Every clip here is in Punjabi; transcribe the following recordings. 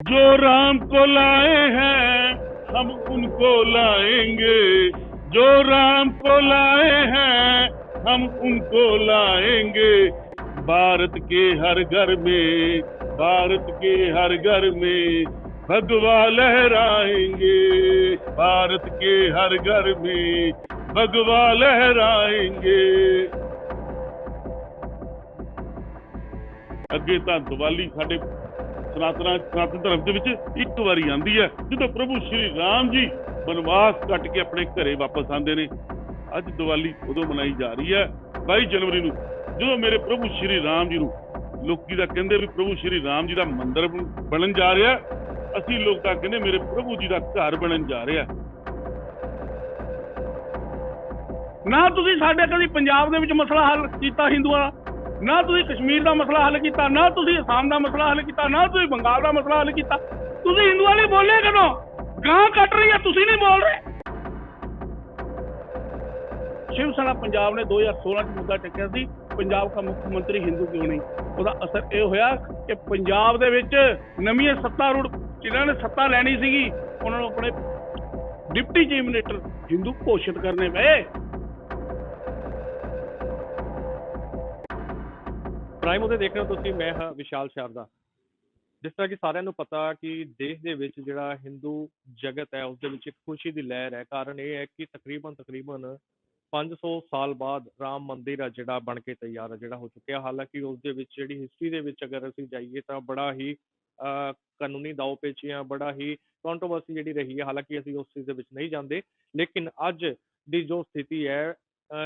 जो राम को लाए हैं हम उनको लाएंगे जो राम को लाए हैं हम उनको लाएंगे भारत के हर घर में भारत के हर घर में भगवा लहराएंगे भारत के हर घर में भगवा लहराएंगे ਅੱਗੇ ਤਾਂ ਦੀਵਾਲੀ ਸਾਡੇ ਸਨਾਤਨਾ ਸਨਾਤਨ ਧਰਮ ਦੇ ਵਿੱਚ ਇੱਕ ਵਾਰੀ ਆਂਦੀ ਹੈ, ਜਦੋਂ ਪ੍ਰਭੂ ਸ਼੍ਰੀ ਰਾਮ ਜੀ ਬਨਵਾਸ ਕੱਟ ਕੇ ਆਪਣੇ ਘਰੇ ਵਾਪਸ ਆਉਂਦੇ ਨੇ। ਅੱਜ ਦੀਵਾਲੀ ਉਦੋਂ ਮਨਾਈ ਜਾ ਰਹੀ ਹੈ 22 ਜਨਵਰੀ ਨੂੰ, ਜਦੋਂ ਮੇਰੇ ਪ੍ਰਭੂ ਸ਼੍ਰੀ ਰਾਮ ਜੀ ਨੂੰ ਲੋਕੀ ਤਾਂ ਕਹਿੰਦੇ ਵੀ ਪ੍ਰਭੂ ਸ਼੍ਰੀ ਰਾਮ ਜੀ ਦਾ ਮੰਦਿਰ ਬਣਨ ਜਾ ਰਿਹਾ ਅਸੀਂ ਲੋਕ ਤਾਂ ਕਹਿੰਦੇ ਮੇਰੇ ਪ੍ਰਭੂ ਜੀ ਦਾ ਘਰ ਬਣਨ ਜਾ ਰਿਹਾ ਨਾ ਤੁਸੀਂ ਸਾਡੇ ਕਦੀ ਪੰਜਾਬ ਦੇ ਵਿੱਚ ਮਸਲਾ ਹੱਲ ਕੀਤਾ ਹਿੰਦੂਆਂ ਦਾ? ਨਾ ਤੁਸੀਂ ਕਸ਼ਮੀਰ ਦਾ ਮਸਲਾ ਹੱਲ ਕੀਤਾ, ਨਾ ਤੁਸੀਂ ਅਸਾਮ ਦਾ ਮਸਲਾ ਹੱਲ ਕੀਤਾ, ਨਾ ਤੁਸੀਂ ਬੰਗਾਲ ਦਾ ਮਸਲਾ ਹੱਲ ਕੀਤਾ। ਤੁਸੀਂ ਹਿੰਦੂਆਂ ਲਈ ਬੋਲੇ ਕਦੋਂ? ਗਾਂ ਕੱਟ ਰਹੀ ਹੈ ਤੁਸੀਂ ਨਹੀਂ ਬੋਲ ਰਹੇ। ਸ਼ਿਵ ਸੈਨਾ ਪੰਜਾਬ ਨੇ 2016 ਚ ਮੁੱਦਾ ਚੱਕਿਆ ਸੀ, ਪੰਜਾਬ ਦਾ ਮੁੱਖ ਮੰਤਰੀ ਹਿੰਦੂ ਕਿਉਂ ਨਹੀਂ? ਉਹਦਾ ਅਸਰ ਇਹ ਹੋਇਆ ਕਿ ਪੰਜਾਬ ਦੇ ਵਿੱਚ ਨਵੀਂ ਸੱਤਾ ਰੂੜ, ਜਿਨ੍ਹਾਂ ਨੇ ਸੱਤਾ ਲੈਣੀ ਸੀਗੀ, ਉਹਨਾਂ ਨੂੰ ਆਪਣੇ ਡਿਪਟੀ ਚੀਫ ਮਿਨਿਸਟਰ ਹਿੰਦੂ ਘੋਸ਼ਿਤ ਕਰਨੇ ਪਏ। ਪ੍ਰਾਈਮ ਉਹਦੇ ਦੇਖ ਰਹੇ ਹੋ ਤੁਸੀਂ ਮੈਂ ਹਾਂ ਵਿਸ਼ਾਲ ਸ਼ਾਰਦਾ ਜਿਸ ਤਰ੍ਹਾਂ ਕਿ ਸਾਰਿਆਂ ਨੂੰ ਪਤਾ ਕਿ ਦੇਸ਼ ਦੇ ਵਿੱਚ ਜਿਹੜਾ ਹਿੰਦੂ ਜਗਤ ਹੈ ਉਸ ਦੇ ਵਿੱਚ ਇੱਕ ਖੁਸ਼ੀ ਦੀ ਲਹਿਰ ਹੈ। ਕਾਰਨ ਇਹ ਹੈ ਕਿ ਤਕਰੀਬਨ ਤਕਰੀਬਨ 500 ਸਾਲ ਬਾਅਦ ਰਾਮ ਮੰਦਿਰ ਆ ਜਿਹੜਾ ਬਣ ਕੇ ਤਿਆਰ ਹੈ ਜਿਹੜਾ ਹੋ ਚੁੱਕਿਆ। ਹਾਲਾਂਕਿ ਉਸ ਦੇ ਵਿੱਚ ਜਿਹੜੀ ਹਿਸਟਰੀ ਦੇ ਵਿੱਚ ਅਗਰ ਅਸੀਂ ਜਾਈਏ ਤਾਂ ਬੜਾ ਹੀ ਅਹ, ਕਾਨੂੰਨੀ ਦਾਅ ਪੇਚੀਆਂ ਬੜਾ ਹੀ ਕੰਟਰੋਵਰਸੀ ਜਿਹੜੀ ਰਹੀ ਹੈ। ਹਾਲਾਂਕਿ ਅਸੀਂ ਉਸ ਚੀਜ਼ ਦੇ ਵਿੱਚ ਨਹੀਂ ਜਾਂਦੇ ਲੇਕਿਨ ਅੱਜ ਦੀ ਜੋ ਸਥਿਤੀ ਹੈ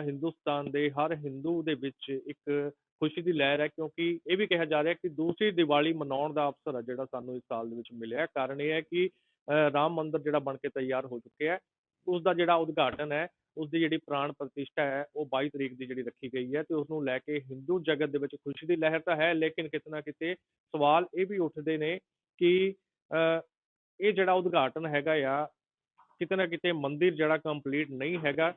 ਹਿੰਦੁਸਤਾਨ ਦੇ ਹਰ ਹਿੰਦੂ ਦੇ ਵਿੱਚ ਇੱਕ ਖੁਸ਼ੀ ਦੀ ਲਹਿਰ ਹੈ ਕਿਉਂਕਿ ਇਹ ਵੀ ਕਿਹਾ ਜਾ ਰਿਹਾ ਕਿ ਦੂਸਰੀ ਦੀਵਾਲੀ ਮਨਾਉਣ ਦਾ ਅਵਸਰ ਹੈ ਜਿਹੜਾ ਸਾਨੂੰ ਇਸ ਸਾਲ ਦੇ ਵਿੱਚ ਮਿਲਿਆ ਕਾਰਨ ਇਹ ਹੈ ਕਿ ਅਹ, ਰਾਮ ਮੰਦਿਰ ਜਿਹੜਾ ਬਣ ਕੇ ਤਿਆਰ ਹੋ ਚੁੱਕਿਆ ਹੈ। ਉਸ ਦਾ ਜਿਹੜਾ ਉਦਘਾਟਨ ਹੈ ਉਸ ਦੀ ਜਿਹੜੀ ਪ੍ਰਾਣ ਪ੍ਰਤਿਸ਼ਠਾ ਹੈ ਉਹ 22 ਤਰੀਕ ਦੀ ਜਿਹੜੀ ਰੱਖੀ ਗਈ ਹੈ ਤੇ ਉਸ ਨੂੰ ਲੈ ਕੇ ਹਿੰਦੂ ਜਗਤ ਦੇ ਵਿੱਚ ਖੁਸ਼ੀ ਦੀ ਲਹਿਰ ਤਾਂ ਹੈ ਲੇਕਿਨ ਕਿਤੇ ਨਾ ਕਿਤੇ ਸਵਾਲ ਇਹ ਵੀ ਉੱਠਦੇ ਨੇ ਕਿ ਅਹ, ਇਹ ਜਿਹੜਾ ਉਦਘਾਟਨ ਹੈਗਾ ਆ ਕਿਤੇ ਨਾ ਕਿਤੇ ਮੰਦਿਰ ਜਿਹੜਾ ਕੰਪਲੀਟ ਨਹੀਂ ਹੈਗਾ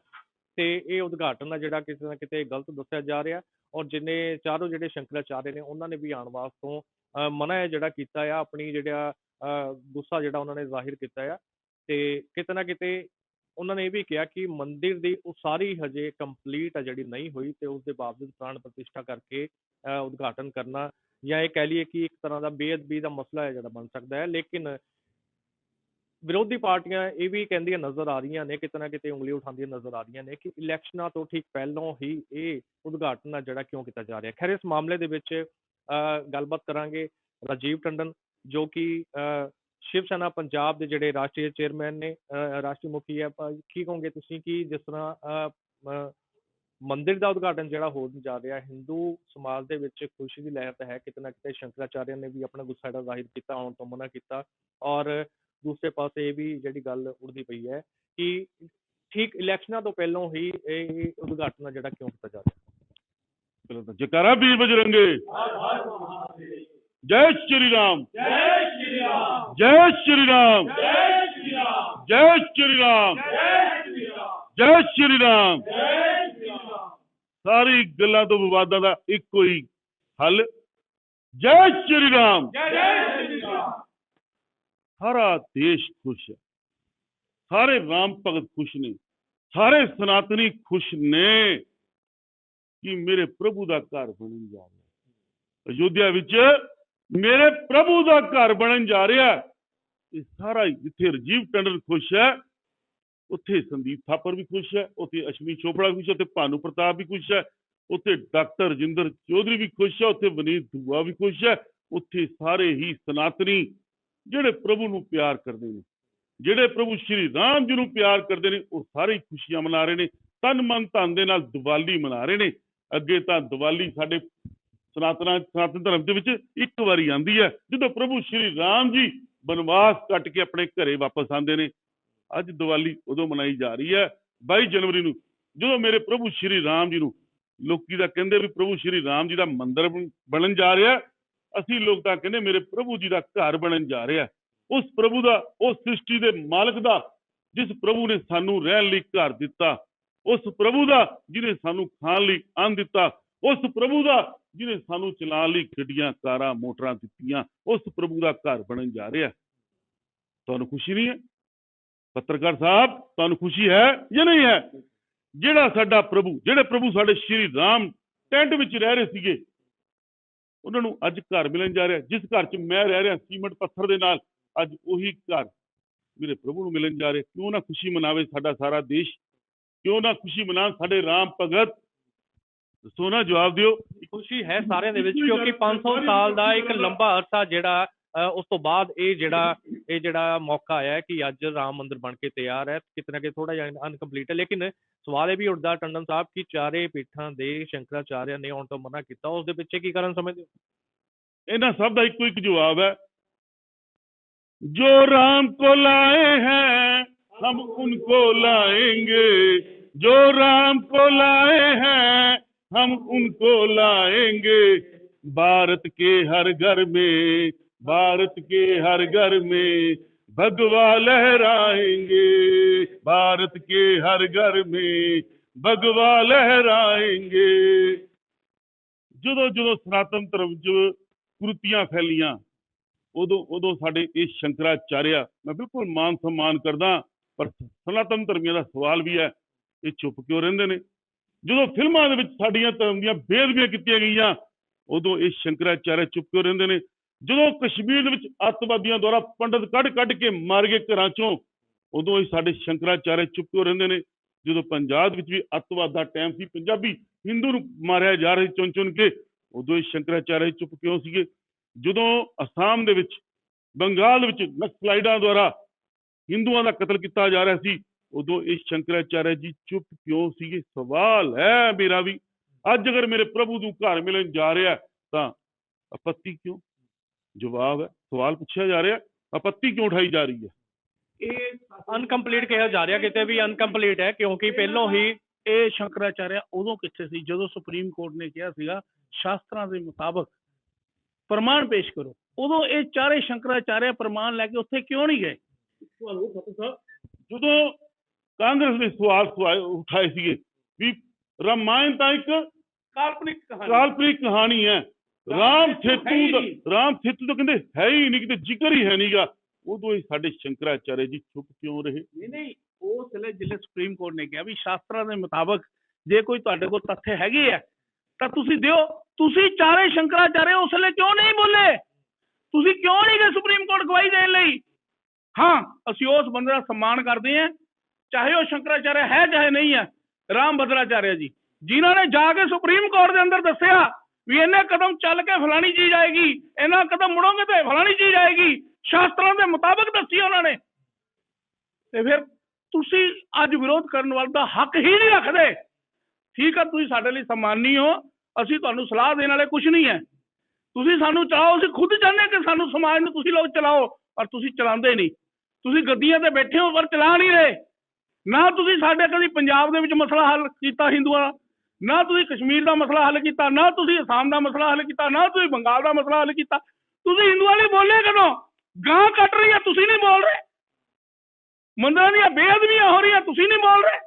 ਤੇ ਇਹ ਉਦਘਾਟਨ ਆ ਜਿਹੜਾ ਕਿਤੇ ਨਾ ਕਿਤੇ ਗਲਤ ਦੱਸਿਆ ਜਾ ਰਿਹਾ। ਔਰ ਜਿੰਨੇ ਚਾਰੋਂ ਜਿਹੜੇ ਸ਼ੰਕਰਾਚਾਰਿਆ ਨੇ ਉਹਨਾਂ ਨੇ ਵੀ ਆਉਣ ਵਾਸਤੋਂ ਅਹ, ਮਨਾ ਹੈ ਜਿਹੜਾ ਕੀਤਾ ਆ ਆਪਣੀ ਜਿਹੜਾ ਅਹ, ਗੁੱਸਾ ਜਿਹੜਾ ਉਹਨਾਂ ਨੇ ਜ਼ਾਹਿਰ ਕੀਤਾ ਆ। ਤੇ ਕਿਤੇ ਨਾ ਕਿਤੇ ਉਹਨਾਂ ਨੇ ਇਹ ਵੀ ਕਿਹਾ ਕਿ ਮੰਦਿਰ ਦੀ ਉਸਾਰੀ ਹਜੇ ਕੰਪਲੀਟ ਆ ਜਿਹੜੀ ਨਹੀਂ ਹੋਈ ਤੇ ਉਸਦੇ ਬਾਵਜੂਦ ਪ੍ਰਾਣ ਪ੍ਰਤਿਸ਼ਠਾ ਕਰਕੇ ਅਹ, ਉਦਘਾਟਨ ਕਰਨਾ ਜਾਂ ਇਹ ਕਹਿ ਲਈਏ ਕਿ ਇੱਕ ਤਰ੍ਹਾਂ ਦਾ ਬੇਅਦਬੀ ਦਾ ਮਸਲਾ ਹੈ ਜਿਹੜਾ ਬਣ ਸਕਦਾ ਹੈ। ਲੇਕਿਨ ਵਿਰੋਧੀ ਪਾਰਟੀਆਂ ਇਹ ਵੀ ਕਹਿੰਦੀਆਂ ਨਜ਼ਰ ਆ ਰਹੀਆਂ ਨੇ ਕਿਤੇ ਨਾ ਕਿਤੇ ਉਂਗਲੀ ਉਠਾਉਂਦੀਆਂ ਨਜ਼ਰ ਆ ਰਹੀਆਂ ਨੇ ਕਿ ਇਲੈਕਸ਼ਨਾਂ ਤੋਂ ਠੀਕ ਪਹਿਲਾਂ ਹੀ ਇਹ ਉਦਘਾਟਨ ਆ ਜਿਹੜਾ ਕਿਉਂ ਕੀਤਾ ਜਾ ਰਿਹਾ। ਖੈਰ ਇਸ ਮਾਮਲੇ ਦੇ ਵਿੱਚ ਗੱਲਬਾਤ ਕਰਾਂਗੇ ਰਾਜੀਵ ਟੰਡਨ ਜੋ ਕਿ ਸ਼ਿਵ ਸੈਨਾ ਪੰਜਾਬ ਦੇ ਜਿਹੜੇ ਰਾਸ਼ਟਰੀ ਚੇਅਰਮੈਨ ਨੇ ਅਹ, ਰਾਸ਼ਟਰੀ ਮੁਖੀ ਹੈ। ਪਰ ਕੀ ਕਹੋਗੇ ਤੁਸੀਂ ਕਿ ਜਿਸ ਤਰ੍ਹਾਂ ਅਹ, ਅਹ, ਮੰਦਿਰ ਦਾ ਉਦਘਾਟਨ ਜਿਹੜਾ ਹੋਣ ਜਾ ਰਿਹਾ ਹਿੰਦੂ ਸਮਾਜ ਦੇ ਵਿੱਚ ਖੁਸ਼ੀ ਦੀ ਲਹਿਰ ਤਾਂ ਹੈ ਕਿਤੇ ਨਾ ਕਿਤੇ ਸ਼ੰਕਰਾਚਾਰਿਆ ਨੇ ਵੀ ਆਪਣਾ ਗੁੱਸਾ ਜਿਹੜਾ ਜ਼ਾਹਿਰ ਕੀਤਾ ਆਉਣ ਤੋਂ ਮਨਾ ਕੀਤਾ ਔਰ ਦੂਸਰੇ ਪਾਸੇ ਇਹ ਵੀ ਜਿਹੜੀ ਗੱਲ ਉੱਠਦੀ ਪਈ ਹੈ ਕਿ ਠੀਕ ਇਲੈਕਸ਼ਨਾਂ ਤੋਂ ਪਹਿਲਾਂ ਹੀ ਇਹ ਉਦਘਾਟਨ ਜਿਹੜਾ ਕਿਉਂ ਕੀਤਾ ਜਾ ਰਿਹਾ ਚਲੋ ਤਾਂ ਜਕਾਰਾ ਵੀਰ ਬਜਰੰਗੇ ਜੈ ਸ਼੍ਰੀ ਰਾਮ ਜੈ ਸ਼੍ਰੀ ਰਾਮ ਜੈ ਸ਼੍ਰੀ ਰਾਮ ਜੈ ਸ਼੍ਰੀ ਰਾਮ ਜੈ ਸ਼੍ਰੀ ਰਾਮ ਸਾਰੀ ਗੱਲਾਂ ਤੋਂ ਵਿਵਾਦਾਂ ਦਾ ਇੱਕੋ ਹੀ ਹੱਲ ਜੈ ਸ਼੍ਰੀ ਰਾਮ ਜੈ ਸ਼੍ਰੀ सारा देश खुश है। सारे राम भगत खुश ने सारे सनातनी खुश ने कि मेरे प्रभु का घर बन जा रहा अयोध्या मेरे प्रभु का घर बन जा रहा है। सारा जिथे राजीव टंडन खुश है उथे संदीप थापर भी खुश है उथे अश्विनी चोपड़ा भी खुश है उ भानु प्रताप भी खुश है उथे डॉक्टर रजिंदर चौधरी भी खुश है उथे वनीत दुआ भी खुश है उथे सारे ही सनातनी ਜਿਹੜੇ ਪ੍ਰਭੂ ਨੂੰ ਪਿਆਰ ਕਰਦੇ ਨੇ, ਜਿਹੜੇ ਪ੍ਰਭੂ ਸ਼੍ਰੀ ਰਾਮ ਜੀ ਨੂੰ ਪਿਆਰ ਕਰਦੇ ਨੇ, ਉਹ ਸਾਰੇ ਖੁਸ਼ੀਆਂ ਮਨਾ ਰਹੇ ਨੇ, ਤਨ ਮਨ ਧਨ ਦੇ ਨਾਲ ਦੀਵਾਲੀ ਮਨਾ ਰਹੇ ਨੇ। ਅੱਗੇ ਤਾਂ ਦੀਵਾਲੀ ਸਾਡੇ ਸਨਾਤਨਾ, ਸਨਾਤਨ ਧਰਮ ਦੇ ਵਿੱਚ ਇੱਕ ਵਾਰੀ ਆਂਦੀ ਹੈ, ਜਦੋਂ ਪ੍ਰਭੂ ਸ਼੍ਰੀ ਰਾਮ ਜੀ ਬਨਵਾਸ ਕੱਟ ਕੇ ਆਪਣੇ ਘਰੇ ਵਾਪਸ ਆਉਂਦੇ ਨੇ। ਅੱਜ ਦੀਵਾਲੀ ਉਦੋਂ ਮਨਾਈ ਜਾ ਰਹੀ ਹੈ 22 ਜਨਵਰੀ ਨੂੰ, ਜਦੋਂ ਮੇਰੇ ਪ੍ਰਭੂ ਸ਼੍ਰੀ ਰਾਮ ਜੀ ਨੂੰ, ਲੋਕੀ ਦਾ ਕਹਿੰਦੇ ਵੀ ਪ੍ਰਭੂ ਸ਼੍ਰੀ ਰਾਮ ਜੀ ਦਾ ਮੰਦਿਰ ਬਣ- ਬਣਨ ਜਾ ਰਿਹਾ ਅਸੀਂ ਲੋਕ ਤਾਂ ਕਹਿੰਦੇ ਮੇਰੇ ਪ੍ਰਭੂ ਜੀ ਦਾ ਘਰ ਬਣਨ ਜਾ ਰਿਹਾ ਉਸ ਪ੍ਰਭੂ ਦਾ, ਉਸ ਸ੍ਰਿਸ਼ਟੀ ਦੇ ਮਾਲਕ ਦਾ, ਜਿਸ ਪ੍ਰਭੂ ਨੇ ਸਾਨੂੰ ਰਹਿਣ ਲਈ ਘਰ ਦਿੱਤਾ, ਉਸ ਪ੍ਰਭੂ ਦਾ ਜਿਹਨੇ ਸਾਨੂੰ ਖਾਣ ਲਈ ਅੰਨ ਦਿੱਤਾ, ਉਸ ਪ੍ਰਭੂ ਦਾ ਜਿਹਨੇ ਸਾਨੂੰ ਚਲਾਉਣ ਲਈ ਗੱਡੀਆਂ ਕਾਰਾਂ, ਮੋਟਰਾਂ ਦਿੱਤੀਆਂ, ਉਸ ਪ੍ਰਭੂ ਦਾ ਘਰ ਬਣਨ ਜਾ ਰਿਹਾ ਤੁਹਾਨੂੰ ਖੁਸ਼ੀ ਨਹੀਂ ਹੈ? ਪੱਤਰਕਾਰ ਸਾਹਿਬ, ਤੁਹਾਨੂੰ ਖੁਸ਼ੀ ਹੈ ਜਾਂ ਨਹੀਂ ਹੈ? ਜਿਹੜਾ ਸਾਡਾ ਪ੍ਰਭੂ, ਜਿਹੜੇ ਪ੍ਰਭੂ ਸਾਡੇ ਸ਼੍ਰੀ ਰਾਮ ਟੈਂਟ ਵਿੱਚ ਰਹਿ ਰਹੇ ਸੀਗੇ ਉਹਨਾਂ ਨੂੰ ਅੱਜ ਘਰ ਮਿਲਣ ਜਾ ਰਿਹਾ ਜਿਸ ਘਰ 'ਚ ਮੈਂ ਰਹਿ ਰਿਹਾ ਸੀਮੈਂਟ ਪੱਥਰ ਦੇ ਨਾਲ ਅੱਜ ਉਹੀ ਘਰ ਮੇਰੇ ਪ੍ਰਭੂ ਨੂੰ ਮਿਲਣ ਜਾ ਰਿਹਾ। ਕਿਉਂ ਨਾ ਖੁਸ਼ੀ ਮਨਾਵੇ ਸਾਡਾ ਸਾਰਾ ਦੇਸ਼? ਕਿਉਂ ਨਾ ਖੁਸ਼ੀ ਮਨਾਉਣ ਸਾਡੇ ਰਾਮ ਭਗਤ? ਦੱਸੋ ਨਾ ਜਵਾਬ ਦਿਓ। ਖੁਸ਼ੀ ਹੈ ਸਾਰਿਆਂ ਦੇ ਵਿੱਚ ਕਿਉਂਕਿ 500 ਸਾਲ ਦਾ ਇੱਕ ਲੰਬਾ ਅਰਸਾ ਜਿਹੜਾ ਉਸ ਤੋਂ ਬਾਅਦ ਇਹ ਜਿਹੜਾ ਇਹ ਜਿਹੜਾ ਮੌਕਾ ਆਇਆ ਹੈ ਕਿ ਅੱਜ ਰਾਮ ਮੰਦਿਰ ਬਣ ਕੇ ਤਿਆਰ ਹੈ ਕਿਤੇ ਨਾ ਕਿਤੇ ਥੋੜਾ ਜਿਹਾ ਅਨਕੰਪਲੀਟ ਹੈ ਲੇਕਿਨ ਸਵਾਲ ਇਹ ਵੀ ਉੱਠਦਾ ਟੰਡਨ ਸਾਹਿਬ ਕਿ ਚਾਰੇ ਪੀਠਾਂ ਦੇ ਸ਼ੰਕਰਾਚਾਰਿਆ ਨੇ ਆਉਣ ਤੋਂ ਮਨਾ ਕੀਤਾ ਉਸ ਦੇ ਪਿੱਛੇ ਕੀ ਕਾਰਨ ਸਮਝਦੇ ਹੋ ਇਹਨਾਂ ਸਭ ਦਾ ਇੱਕੋ ਇੱਕ ਜਵਾਬ ਹੈ ਜੋ राम को लाए हैं हम उनको लाएंगे जो राम को लाए हैं हम उनको लाएंगे भारत के हर घर में भारत के हर घर में भगवा लहराएंगे भारत के हर घर में भगवा लहराएंगे ਜਦੋਂ ਜਦੋਂ ਸਨਾਤਨ ਧਰਮ 'ਚ ਕੁਰਤੀਆਂ ਫੈਲੀਆਂ ਉਦੋਂ ਉਦੋਂ ਸਾਡੇ ਇਹ ਸ਼ੰਕਰਾਚਾਰਿਆ ਮੈਂ ਬਿਲਕੁਲ ਮਾਨ ਸਨਮਾਨ ਕਰਦਾ ਪਰ ਸਨਾਤਨ ਧਰਮੀਆਂ ਦਾ ਸਵਾਲ ਵੀ ਹੈ ਇਹ ਚੁੱਪ ਕਿਉਂ ਰਹਿੰਦੇ ਨੇ ਜਦੋਂ ਫਿਲਮਾਂ ਦੇ ਵਿੱਚ ਸਾਡੀਆਂ ਧਰਮ ਦੀਆਂ ਬੇਅਦਬੀਆਂ ਕੀਤੀਆਂ ਗਈਆਂ ਉਦੋਂ ਇਹ ਸ਼ੰਕਰਾਚਾਰਿਆ ਚੁੱਪ ਕਿਉਂ ਰਹਿੰਦੇ ਨੇ ਜਦੋਂ ਕਸ਼ਮੀਰ ਦੇ ਵਿੱਚ ਅੱਤਵਾਦੀਆਂ ਦੁਆਰਾ ਪੰਡਤ ਕੱਢ ਕੱਢ ਕੇ ਮਾਰ ਗਏ ਘਰਾਂ ਚੋਂ, ਉਦੋਂ ਇਹ ਸਾਡੇ ਸ਼ੰਕਰਾਚਾਰਿਆ ਚੁੱਪ ਕਿਉਂ ਰਹਿੰਦੇ ਨੇ। ਜਦੋਂ ਪੰਜਾਬ ਵਿੱਚ ਵੀ ਅੱਤਵਾਦ ਦਾ ਟਾਈਮ ਸੀ, ਪੰਜਾਬੀ ਹਿੰਦੂ ਨੂੰ ਮਾਰਿਆ ਜਾ ਰਿਹਾ ਚੁਣ ਚੁਣ ਕੇ, ਉਦੋਂ ਇਹ ਸ਼ੰਕਰਾਚਾਰਿਆ ਚੁੱਪ ਕਿਉਂ ਸੀਗੇ? ਜਦੋਂ ਅਸਾਮ ਦੇ ਵਿੱਚ, ਬੰਗਾਲ ਵਿੱਚ ਨਕਸਲਾਈਡਾਂ ਦੁਆਰਾ ਹਿੰਦੂਆਂ ਦਾ ਕਤਲ ਕੀਤਾ ਜਾ ਰਿਹਾ ਸੀ, ਉਦੋਂ ਇਹ ਸ਼ੰਕਰਾਚਾਰਿਆ ਜੀ ਚੁੱਪ ਕਿਉਂ ਸੀਗੇ? ਸਵਾਲ ਹੈ ਮੇਰਾ ਵੀ। ਅੱਜ ਅਗਰ ਮੇਰੇ ਪ੍ਰਭੂ ਨੂੰ ਘਰ ਮਿਲਣ ਜਾ ਰਿਹਾ ਤਾਂ ਆਪੱਤੀ ਕਿਉਂ? ਜਵਾਬ ਹੈ ਸਵਾਲ ਪੁੱਛਿਆ ਜਾ ਰਿਹਾ ਆਪੱਤੀ ਕਿਉਂ ਉਠਾਈ ਜਾ ਰਹੀ ਹੈ? ਇਹ ਅਨਕੰਪਲੀਟ ਕਿਹਾ ਜਾ ਰਿਹਾ ਕਿਤੇ ਵੀ ਅਨਕੰਪਲੀਟ ਹੈ ਕਿਉਂਕਿ ਪਹਿਲੋਂ ਹੀ ਇਹ ਸ਼ੰਕਰਾਚਾਰਿਆ ਉਦੋਂ ਕਿੱਥੇ ਸੀ ਜਦੋਂ ਸੁਪਰੀਮ ਕੋਰਟ ਨੇ ਕਿਹਾ ਸੀਗਾ ਸ਼ਾਸਤਰਾਂ ਦੇ ਮੁਤਾਬਕ ਪ੍ਰਮਾਣ ਪੇਸ਼ ਕਰੋ। ਉਦੋਂ ਇਹ ਚਾਰੇ ਸ਼ੰਕਰਾਚਾਰਿਆ ਪ੍ਰਮਾਣ ਲੈ ਕੇ ਉੱਥੇ ਕਿਉਂ ਨਹੀਂ ਗਏ? ਜਦੋਂ ਕਾਂਗਰਸ ਨੇ ਸਵਾਲ ਉਠਾਏ ਸੀਗੇ ਵੀ ਰਾਮਾਇਣ ਤਾਂ ਇੱਕ ਕਾਲਪਨਿਕ ਕਹਾਣੀ। ਕਾਲਪਨਿਕ ਕਹਾਣੀ ਹੈ ਰਾਮ ਹੀ ਦਾ। ਰਾਮ ਸੇਤੂ ਤਾਂ ਕਹਿੰਦੇ ਹੈ ਹੀ ਨਹੀਂ ਕਿਤੇ ਜ਼ਿਕਰ ਹੀ ਹੈ ਨਹੀਂਗਾ। ਉਦੋਂ ਹੀ ਸਾਡੇ ਸ਼ੰਕਰਾਚਾਰਿਆ ਜੀ ਚੁੱਪ ਕਿਉਂ ਰਹੇ? ਨਹੀਂ ਨਹੀਂ ਉਸ ਵੇਲੇ ਜਿਲੇ ਸੁਪਰੀਮ ਕੋਰਟ ਨੇ ਕਿਹਾ ਵੀ ਸ਼ਾਸਤਰਾਂ ਦੇ ਮੁਤਾਬਕ ਜੇ ਕੋਈ ਤੁਹਾਡੇ ਕੋਲ ਤੱਥ ਹੈਗੇ ਆ ਤਾਂ ਤੁਸੀਂ ਦਿਓ। ਤੁਸੀਂ ਚਾਰੇ ਸ਼ੰਕਰਾਚਾਰੇ ਉਸ ਵੇਲੇ ਕਿਉਂ ਨਹੀਂ ਬੋਲੇ? ਤੁਸੀਂ ਕਿਉਂ ਨਹੀਂ ਗਏ ਸੁਪਰੀਮ ਕੋਰਟ ਗਵਾਹੀ ਦੇਣ ਲਈ? ਹਾਂ ਅਸੀਂ ਉਸ ਬੰਦੇ ਦਾ ਸਨਮਾਨ ਕਰਦੇ ਹਾਂ ਚਾਹੇ ਉਹ ਸ਼ੰਕਰਾਚਾਰਿਆ ਹੈ ਚਾਹੇ ਨਹੀਂ ਹੈ। ਰਾਮ ਭਦਰਾਚਾਰਿਆ ਜੀ ਜਿਨ੍ਹਾਂ ਨੇ ਜਾ ਕੇ ਸੁਪਰੀਮ ਕੋਰਟ ਦੇ ਅੰਦਰ ਦੱਸਿਆ ਵੀ ਇਹਨਾਂ ਕਦਮ ਚੱਲ ਕੇ ਫਲਾਣੀ ਚੀਜ਼ ਆਏਗੀ, ਇਹਨਾਂ ਕਦਮ ਮੁੜੋਗੇ ਤੇ ਫਲਾਣੀ ਚੀਜ਼ ਆਏਗੀ। ਸ਼ਾਸਤਰਾਂ ਦੇ ਮੁਤਾਬਕ ਦੱਸੀ ਉਹਨਾਂ ਨੇ। ਤੇ ਫਿਰ ਤੁਸੀਂ ਅੱਜ ਵਿਰੋਧ ਕਰਨ ਵਾਲ ਦਾ ਹੱਕ ਹੀ ਨਹੀਂ ਰੱਖਦੇ। ਠੀਕ ਆ, ਤੁਸੀਂ ਸਾਡੇ ਲਈ ਸਨਮਾਨੀ ਹੋ, ਅਸੀਂ ਤੁਹਾਨੂੰ ਸਲਾਹ ਦੇਣ ਵਾਲੇ ਕੁਝ ਨਹੀਂ ਹੈ। ਤੁਸੀਂ ਸਾਨੂੰ ਚਲਾਓ, ਅਸੀਂ ਖੁਦ ਚਾਹੁੰਦੇ ਹਾਂ ਕਿ ਸਾਨੂੰ ਸਮਾਜ ਨੂੰ ਤੁਸੀਂ ਲੋਕ ਚਲਾਓ, ਪਰ ਤੁਸੀਂ ਚਲਾਉਂਦੇ ਨਹੀਂ। ਤੁਸੀਂ ਗੱਦੀਆਂ ਤੇ ਬੈਠੇ ਹੋ, ਪਰ ਚਲਾ ਨਹੀਂ ਰਹੇ। ਨਾ ਤੁਸੀਂ ਸਾਡੇ ਕਦੀ ਪੰਜਾਬ ਦੇ ਵਿੱਚ ਮਸਲਾ ਹੱਲ ਕੀਤਾ ਹਿੰਦੂਆਂ ਦਾ। ਨਾ ਤੁਸੀਂ ਕਸ਼ਮੀਰ ਦਾ ਮਸਲਾ ਹੱਲ ਕੀਤਾ, ਨਾ ਤੁਸੀਂ ਅਸਾਮ ਦਾ ਮਸਲਾ ਹੱਲ ਕੀਤਾ, ਨਾ ਤੁਸੀਂ ਬੰਗਾਲ ਦਾ ਮਸਲਾ ਹੱਲ ਕੀਤਾ। ਤੁਸੀਂ ਹਿੰਦੂਆਂ ਲਈ ਬੋਲੇ ਕਦੋਂ? ਗਾਂ ਕੱਟ ਰਹੀ ਹੈ ਤੁਸੀਂ ਨਹੀਂ ਬੋਲ ਰਹੇ। ਮੰਦਰਾਂ ਦੀਆਂ ਬੇਅਦਬੀਆਂ ਹੋ ਰਹੀਆਂ, ਤੁਸੀਂ ਨਹੀਂ ਬੋਲ ਰਹੇ।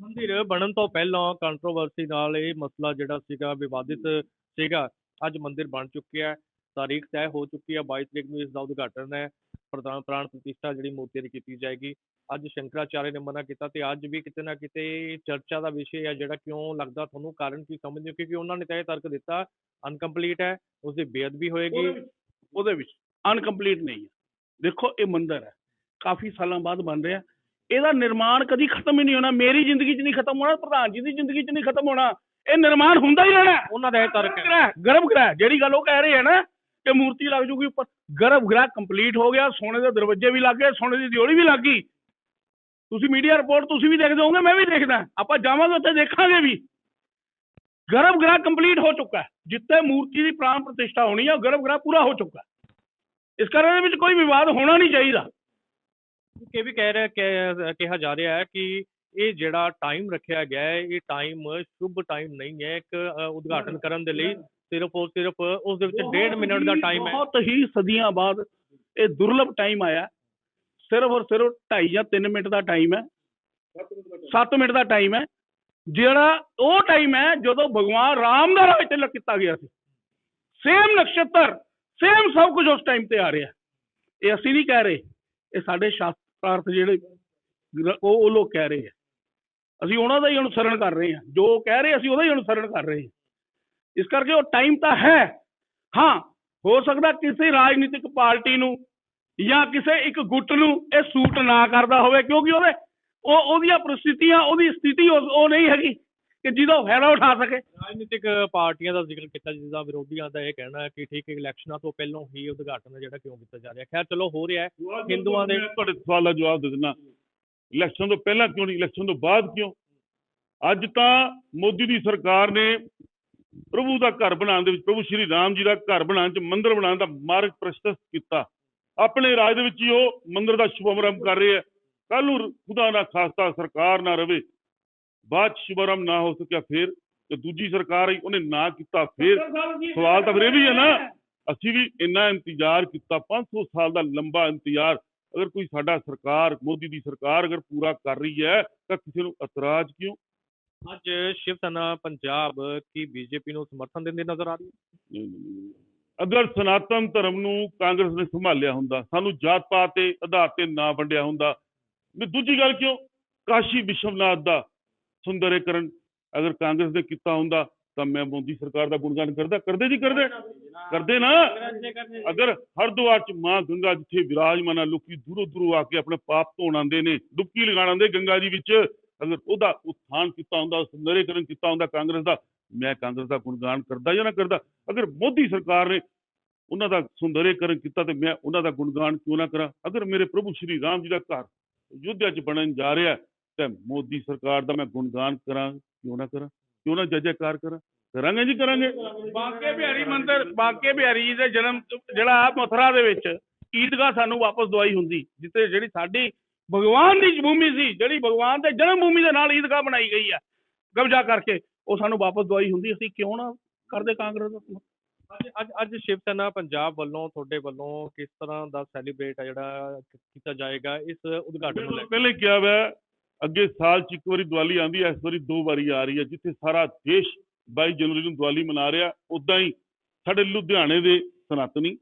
ਮੰਦਿਰ ਬਣਨ ਤੋਂ ਪਹਿਲਾਂ ਕੰਟਰੋਵਰਸੀ ਨਾਲ ਇਹ ਮਸਲਾ ਜਿਹੜਾ ਸੀਗਾ ਵਿਵਾਦਿਤ ਸੀਗਾ। ਅੱਜ ਮੰਦਿਰ ਬਣ ਚੁੱਕਿਆ ਹੈ, ਤਾਰੀਖ ਤੈਅ ਹੋ ਚੁੱਕੀ ਹੈ 22 ਤਰੀਕ ਨੂੰ ਇਸ ਦਾ ਉਦਘਾਟਨ ਹੈ। ਪ੍ਰਧਾਨ ਪ੍ਰਾਣ ਪ੍ਰਤਿਸ਼ਠਾ ਜਿਹੜੀ ਮੂਰਤੀ ਦੀ ਕੀਤੀ ਜਾਏਗੀ। ਅੱਜ ਸ਼ੰਕਰਾਚਾਰਿਆ ਨੇ ਮਨਾ ਕੀਤਾ ਤੇ ਅੱਜ ਵੀ ਕਿਤੇ ਨਾ ਕਿਤੇ ਚਰਚਾ ਦਾ ਵਿਸ਼ੇ ਹੈ ਜਿਹੜਾ ਕਿਉਂ ਲੱਗਦਾ ਤੁਹਾਨੂੰ? ਕਾਰਨ ਕੀ ਸਮਝਦੇ ਹੋ? ਕਿਉਂਕਿ ਉਹਨਾਂ ਨੇ ਤਾਂ ਇਹ ਤਰਕ ਦਿੱਤਾ ਅਨਕੰਪਲੀਟ ਹੈ ਉਸ ਦੀ ਬੇਅਦਬੀ ਹੋਏਗੀ। ਉਹਦੇ ਵਿੱਚ ਅਨਕੰਪਲੀਟ ਨਹੀਂ ਹੈ। ਦੇਖੋ ਇਹ ਮੰਦਿਰ ਹੈ। ਕਾਫੀ ਸਾਲਾਂ ਬਾਅਦ ਬਣ ਰਿਹਾ। ਇਹਦਾ ਨਿਰਮਾਣ ਕਦੀ ਖਤਮ ਹੀ ਨਹੀਂ ਹੋਣਾ। ਮੇਰੀ ਜ਼ਿੰਦਗੀ 'ਚ ਨਹੀਂ ਖਤਮ ਹੋਣਾ ਪ੍ਰਧਾਨ ਜੀ ਦੀ ਜ਼ਿੰਦਗੀ 'ਚ ਨਹੀਂ ਖਤਮ ਹੋਣਾ। ਇਹ ਨਿਰਮਾਣ ਹੁੰਦਾ ਹੀ ਰਹਿਣਾ। ਉਹਨਾਂ ਦਾ ਇਹ ਤਰਕ ਹੈ। ਗਰਭ ਗ੍ਰਹਿ ਜਿਹੜੀ ਗੱਲ ਉਹ ਕਹਿ ਰਹੇ ਹੈ ਨਾ ਕਿ ਮੂਰਤੀ ਲੱਗ ਜੂਗੀ ਉੱਪਰ ਗਰਭ ਗ੍ਰਹਿ ਕੰਪਲੀਟ ਹੋ ਗਿਆ ਸੋਨੇ ਦੇ ਦਰਵਾਜ਼ੇ ਵੀ ਲੱਗ ਗਏ ਸੋਨੇ ਦੀ ਦਿਓੜੀ ਵੀ ਲੱਗ ਗਈ ਤੁਸੀਂ ਮੀਡੀਆ ਰਿਪੋਰਟ ਤੁਸੀਂ ਵੀ ਦੇਖਦੇ ਹੋਵੋਗੇ ਮੈਂ ਵੀ ਦੇਖਦਾ ਆਪਾਂ ਜਾਵਾਂਗੇ ਉੱਥੇ ਦੇਖਾਂਗੇ ਵੀ ਗਰਭ ਗ੍ਰਹਿ ਕੰਪਲੀਟ ਹੋ ਚੁੱਕਾ ਹੈ ਜਿੱਥੇ ਮੂਰਤੀ ਦੀ ਪ੍ਰਾਣ ਪ੍ਰਤਿਸ਼ਠਾ ਹੋਣੀ ਹੈ ਉਹ ਗਰਭ ਗ੍ਰਹਿ ਪੂਰਾ ਹੋ ਚੁੱਕਾ ਹੈ ਇਸ ਕਾਰਨ ਇਹਦੇ ਵਿੱਚ ਕੋਈ ਵਿਵਾਦ ਹੋਣਾ ਨਹੀਂ ਚਾਹੀਦਾ ਇਹ ਵੀ ਕਹਿ ਰਿਹਾ ਕਿ ਕਿਹਾ ਜਾ ਰਿਹਾ ਹੈ ਕਿ ਇਹ ਜਿਹੜਾ ਟਾਈਮ ਰੱਖਿਆ ਗਿਆ ਹੈ ਇਹ ਟਾਈਮ ਸ਼ੁਭ ਟਾਈਮ ਨਹੀਂ ਹੈ ਇੱਕ ਅ, ਉਦਘਾਟਨ ਕਰਨ ਦੇ ਲਈ ਸਿਰਫ ਔਰ ਸਿਰਫ ਉਸ ਦੇ ਵਿੱਚ ਡੇਢ ਮਿੰਟ ਦਾ ਟਾਈਮ ਹੈ। ਬਹੁਤ ਹੀ ਸਦੀਆਂ ਬਾਅਦ ਇਹ ਦੁਰਲਭ ਟਾਈਮ ਆਇਆ। ਸਿਰਫ ਔਰ ਸਿਰਫ 2.5 ਜਾਂ 3 ਮਿੰਟ ਦਾ ਟਾਈਮ ਹੈ। 7 ਮਿੰਟ ਦਾ ਟਾਈਮ ਹੈ। ਜਿਹੜਾ ਉਹ ਟਾਈਮ ਹੈ ਜਦੋਂ ਭਗਵਾਨ ਰਾਮ ਦਾ ਰਾਜ ਤਿਲਕ ਕੀਤਾ ਗਿਆ ਸੀ। ਸੇਮ ਨਕਸ਼ਤਰ ਸੇਮ ਸਭ ਕੁਝ ਉਸ ਟਾਈਮ ਤੇ ਆ ਰਿਹਾ। ਇਹ ਅਸੀਂ ਨਹੀਂ ਕਹਿ ਰਹੇ। ਇਹ ਸਾਡੇ ਸ਼ਾਸਤਰਾਰਥ ਜਿਹੜੇ ਉਹ ਉਹ ਲੋਕ ਕਹਿ ਰਹੇ ਆ। ਅਸੀਂ ਉਹਨਾਂ ਦਾ ਹੀ ਅਨੁਸਰਣ ਕਰ ਰਹੇ ਹਾਂ। ਜੋ ਉਹ ਕਹਿ ਰਹੇ ਅਸੀਂ ਉਹਦਾ ਹੀ ਅਨੁਸਰਣ ਕਰ ਰਹੇ ਹਾਂ। ਇਸ ਕਰਕੇ ਉਹ ਟਾਈਮ ਤਾਂ ਹੈ। ਹਾਂ ਹੋ ਸਕਦਾ ਕਿਸੇ ਰਾਜਨੀਤਿਕ ਪਾਰਟੀ ਨੂੰ ਜਾਂ ਕਿਸੇ ਇੱਕ ਗੁੱਟ ਨੂੰ ਇਹ ਸੂਟ ਨਾ ਕਰਦਾ ਹੋਵੇ ਕਿਉਂਕਿ ਉਹਦੇ ਉਹ ਉਹਦੀਆਂ ਪ੍ਰਸਥਿਤੀਆਂ ਉਹਦੀ ਸਥਿਤੀ ਉਹ ਨਹੀਂ ਹੈਗੀ ਕਿ ਜਿਹਦਾ ਫਾਇਦਾ ਉਠਾ ਸਕੇ। ਰਾਜਨੀਤਿਕ ਪਾਰਟੀਆਂ ਦਾ ਜ਼ਿਕਰ ਕੀਤਾ ਜਿਸਦਾ ਵਿਰੋਧੀਆਂ ਦਾ ਇਹ ਕਹਿਣਾ ਹੈ ਕਿ ਠੀਕ ਹੈ ਇਲੈਕਸ਼ਨਾਂ ਤੋਂ ਪਹਿਲਾਂ ਹੀ ਉਦਘਾਟਨ ਹੈ ਜਿਹੜਾ ਕਿਉਂ ਕੀਤਾ ਜਾ ਰਿਹਾ। ਖੈਰ ਚਲੋ ਹੋ ਰਿਹਾ ਹੈ। ਹਿੰਦੂਆਂ ਦੇ- ਤੁਹਾਡੇ ਸਵਾਲ ਦਾ ਜਵਾਬ ਦੇ ਦਿੰਦਾ। ਇਲੈਕਸ਼ਨ ਤੋਂ ਪਹਿਲਾਂ ਕਿਉਂ ਨਹੀਂ? ਇਲੈਕਸ਼ਨ ਤੋਂ ਬਾਅਦ ਕਿਉਂ? ਅੱਜ ਤਾਂ ਮੋਦੀ ਦੀ ਸਰਕਾਰ ਨੇ ਪ੍ਰਭੂ ਦਾ ਘਰ ਬਣਾਉਣ ਦੇ ਵਿੱਚ ਪ੍ਰਭੂ ਸ਼੍ਰੀ ਰਾਮ ਜੀ ਦਾ ਘਰ ਬਣਾਉਣ ਚ ਮੰਦਿਰ ਬਣਾਉਣ ਦਾ ਮਾਰਗ ਪ੍ਰਸ਼ਸਤ ਕੀਤਾ। ਆਪਣੇ ਰਾਜ ਦੇ ਵਿੱਚ ਹੀ ਉਹ ਮੰਦਿਰ ਦਾ ਸ਼ੁਭਾਰੰਭ ਕਰ ਰਹੇ ਆ। ਕੱਲ ਨੂੰ ਖੁਦਾ ਨਾ ਖਾਸਤਾ ਸਰਕਾਰ ਨਾ ਰਵੇ ਬਾਅਦ 'ਚ ਸ਼ੁਭਾਰੰਭ ਨਾ ਹੋ ਸਕਿਆ ਫੇਰ ਤੇ ਦੂਜੀ ਸਰਕਾਰ ਆਈ ਉਹਨੇ ਨਾ ਕੀਤਾ ਫੇਰ। ਸਵਾਲ ਤਾਂ ਫਿਰ ਇਹ ਵੀ ਹੈ ਨਾ ਅਸੀਂ ਵੀ ਇੰਨਾ ਇੰਤਜ਼ਾਰ ਕੀਤਾ 500 ਸਾਲ ਦਾ ਲੰਬਾ ਇੰਤਜ਼ਾਰ। ਅਗਰ ਕੋਈ ਸਾਡਾ ਸਰਕਾਰ ਮੋਦੀ ਦੀ ਸਰਕਾਰ ਅਗਰ ਪੂਰਾ ਕਰ ਰਹੀ ਹੈ ਤਾਂ ਕਿਸੇ ਨੂੰ ਇਤਰਾਜ਼ ਕਿਉਂ? ਅੱਜ ਸ਼ਿਵ ਸੈਨਾ ਪੰਜਾਬ ਕੀ ਬੀਜੇਪੀ ਨੂੰ ਸਮਰਥਨ ਦਿੰਦੇ ਨਜ਼ਰ ਆ ਰਹੀ ਹੈ? ਅਗਰ ਸਨਾਤਨ ਧਰਮ ਨੂੰ ਕਾਂਗਰਸ ਨੇ ਸੰਭਾਲਿਆ ਹੁੰਦਾ, ਸਾਨੂੰ ਜਾਤ ਪਾਤ ਤੇ ਆਧਾਰ ਤੇ ਨਾ ਵੰਡਿਆ ਹੁੰਦਾ, ਵੀ ਦੂਜੀ ਗੱਲ ਕਿਉਂ? ਕਾਸ਼ੀ ਵਿਸ਼ਵਨਾਥ ਦਾ ਸੁੰਦਰੀਕਰਨ ਅਗਰ ਕਾਂਗਰਸ ਨੇ ਕੀਤਾ ਹੁੰਦਾ, ਤਾਂ ਮੈਂ ਮੋਦੀ ਸਰਕਾਰ ਦਾ ਗੁਣਗਾਨ ਕਰਦਾ, ਕਰਦੇ ਜੀ ਕਰਦੇ ਕਰਦੇ ਨਾ। ਅਗਰ ਹਰਿਦੁਆਰ ਚ ਮਾਂ ਗੰਗਾ ਜਿੱਥੇ ਵਿਰਾਜਮਾਨ ਆ, ਲੋਕੀ ਦੂਰੋਂ ਦੂਰੋਂ ਆ ਕੇ ਆਪਣੇ ਪਾਪ ਧੋਣ ਆਉਂਦੇ ਨੇ, ਡੁੱਬਕੀ ਲਗਾਉਣ ਆਉਂਦੇ ਗੰਗਾ ਜੀ ਵਿੱਚ ਅਗਰ ਉਹਦਾ ਉત્ਥਾਨ ਕੀਤਾ ਹੁੰਦਾ ਸੁੰਦਰੀਕਰਨ ਕੀਤਾ ਹੁੰਦਾ ਕਾਂਗਰਸ ਦਾ, ਮੈਂ ਕਾਂਗਰਸ ਦਾ ਗੁਣਗਾਨ ਕਰਦਾ ਜਾਂ ਨਾ ਕਰਦਾ, ਅਗਰ ਮੋਦੀ ਸਰਕਾਰ ਨੇ ਉਹਨਾਂ ਦਾ ਸੁੰਦਰੀਕਰਨ ਕੀਤਾ ਤੇ ਮੈਂ ਉਹਨਾਂ ਦਾ ਗੁਣਗਾਨ ਕਿਉਂ ਨਾ ਕਰਾਂ? ਅਗਰ ਮੇਰੇ ਪ੍ਰਭੂ ਸ਼੍ਰੀ ਰਾਮ ਜੀ ਦਾ ਘਰ ਅਯੁੱਧਿਆ 'ਚ ਬਣਨ ਜਾ ਰਿਹਾ ਤੇ ਮੋਦੀ ਸਰਕਾਰ ਦਾ ਮੈਂ ਗੁਣਗਾਨ ਕਰਾਂ, ਕਿਉਂ ਨਾ ਕਰਾਂ? ਕਿਉਂ ਨਾ ਜੈ ਜੈਕਾਰ ਕਰਾਂ? ਕਰਾਂਗੇ ਜੀ, ਕਰਾਂਗੇ। ਬਾਂਕੇ ਬਿਹਾਰੀ ਮੰਦਿਰ, ਬਾਂਕੇ ਬਿਹਾਰੀ ਜੀ ਦੇ ਜਨਮ, ਜਿਹੜਾ ਮਥੁਰਾ ਦੇ ਵਿੱਚ, ਈਦਗਾਹ ਸਾਨੂੰ ਵਾਪਸ ਦਵਾਈ ਹੁੰਦੀ, ਜਿੱਥੇ ਜਿਹੜੀ ਸਾਡੀ ਭਗਵਾਨ ਦੀ ਭੂਮੀ ਸੀ ਜਿਹੜੀ ਭਗਵਾਨ ਦੇ ਜਨਮ ਭੂਮੀ ਦੇ ਨਾਲ ਈਦਗਾਹ ਬਣਾਈ ਗਈ ਹੈ ਕਬਜ਼ਾ ਕਰਕੇ ਉਹ ਸਾਨੂੰ ਵਾਪਸ ਦਵਾਈ ਹੁੰਦੀ ਅਸੀਂ ਕਿਉਂ ਨਾ ਕਰਦੇ ਕਾਂਗਰਸ ਦਾ? ਅੱਜ ਅੱਜ ਅੱਜ ਸ਼ਿਵ ਸੈਨਾ ਪੰਜਾਬ ਵੱਲੋਂ ਤੁਹਾਡੇ ਵੱਲੋਂ ਕਿਸ ਤਰ੍ਹਾਂ ਦਾ ਸੈਲੀਬ੍ਰੇਟ ਹੈ ਜਿਹੜਾ ਕੀਤਾ ਜਾਏਗਾ ਇਸ ਉਦਘਾਟਨ ਨੂੰ ਪਹਿਲੇ ਕਿਹਾ ਹੋਇਆ ਅੱਗੇ ਸਾਲ ਚ ਇੱਕ ਵਾਰੀ ਦੀਵਾਲੀ ਆਉਂਦੀ ਹੈ ਇਸ ਵਾਰੀ ਦੋ ਵਾਰੀ ਆ ਰਹੀ ਹੈ ਜਿੱਥੇ ਸਾਰਾ ਦੇਸ਼ 22 ਜਨਵਰੀ ਨੂੰ ਦੀਵਾਲੀ ਮਨਾ ਰਿਹਾ ਉਦਾਂ ਹੀ ਸਾਡੇ ਲੁਧਿਆਣੇ ਦੇ ਸਨਾਤਨੀ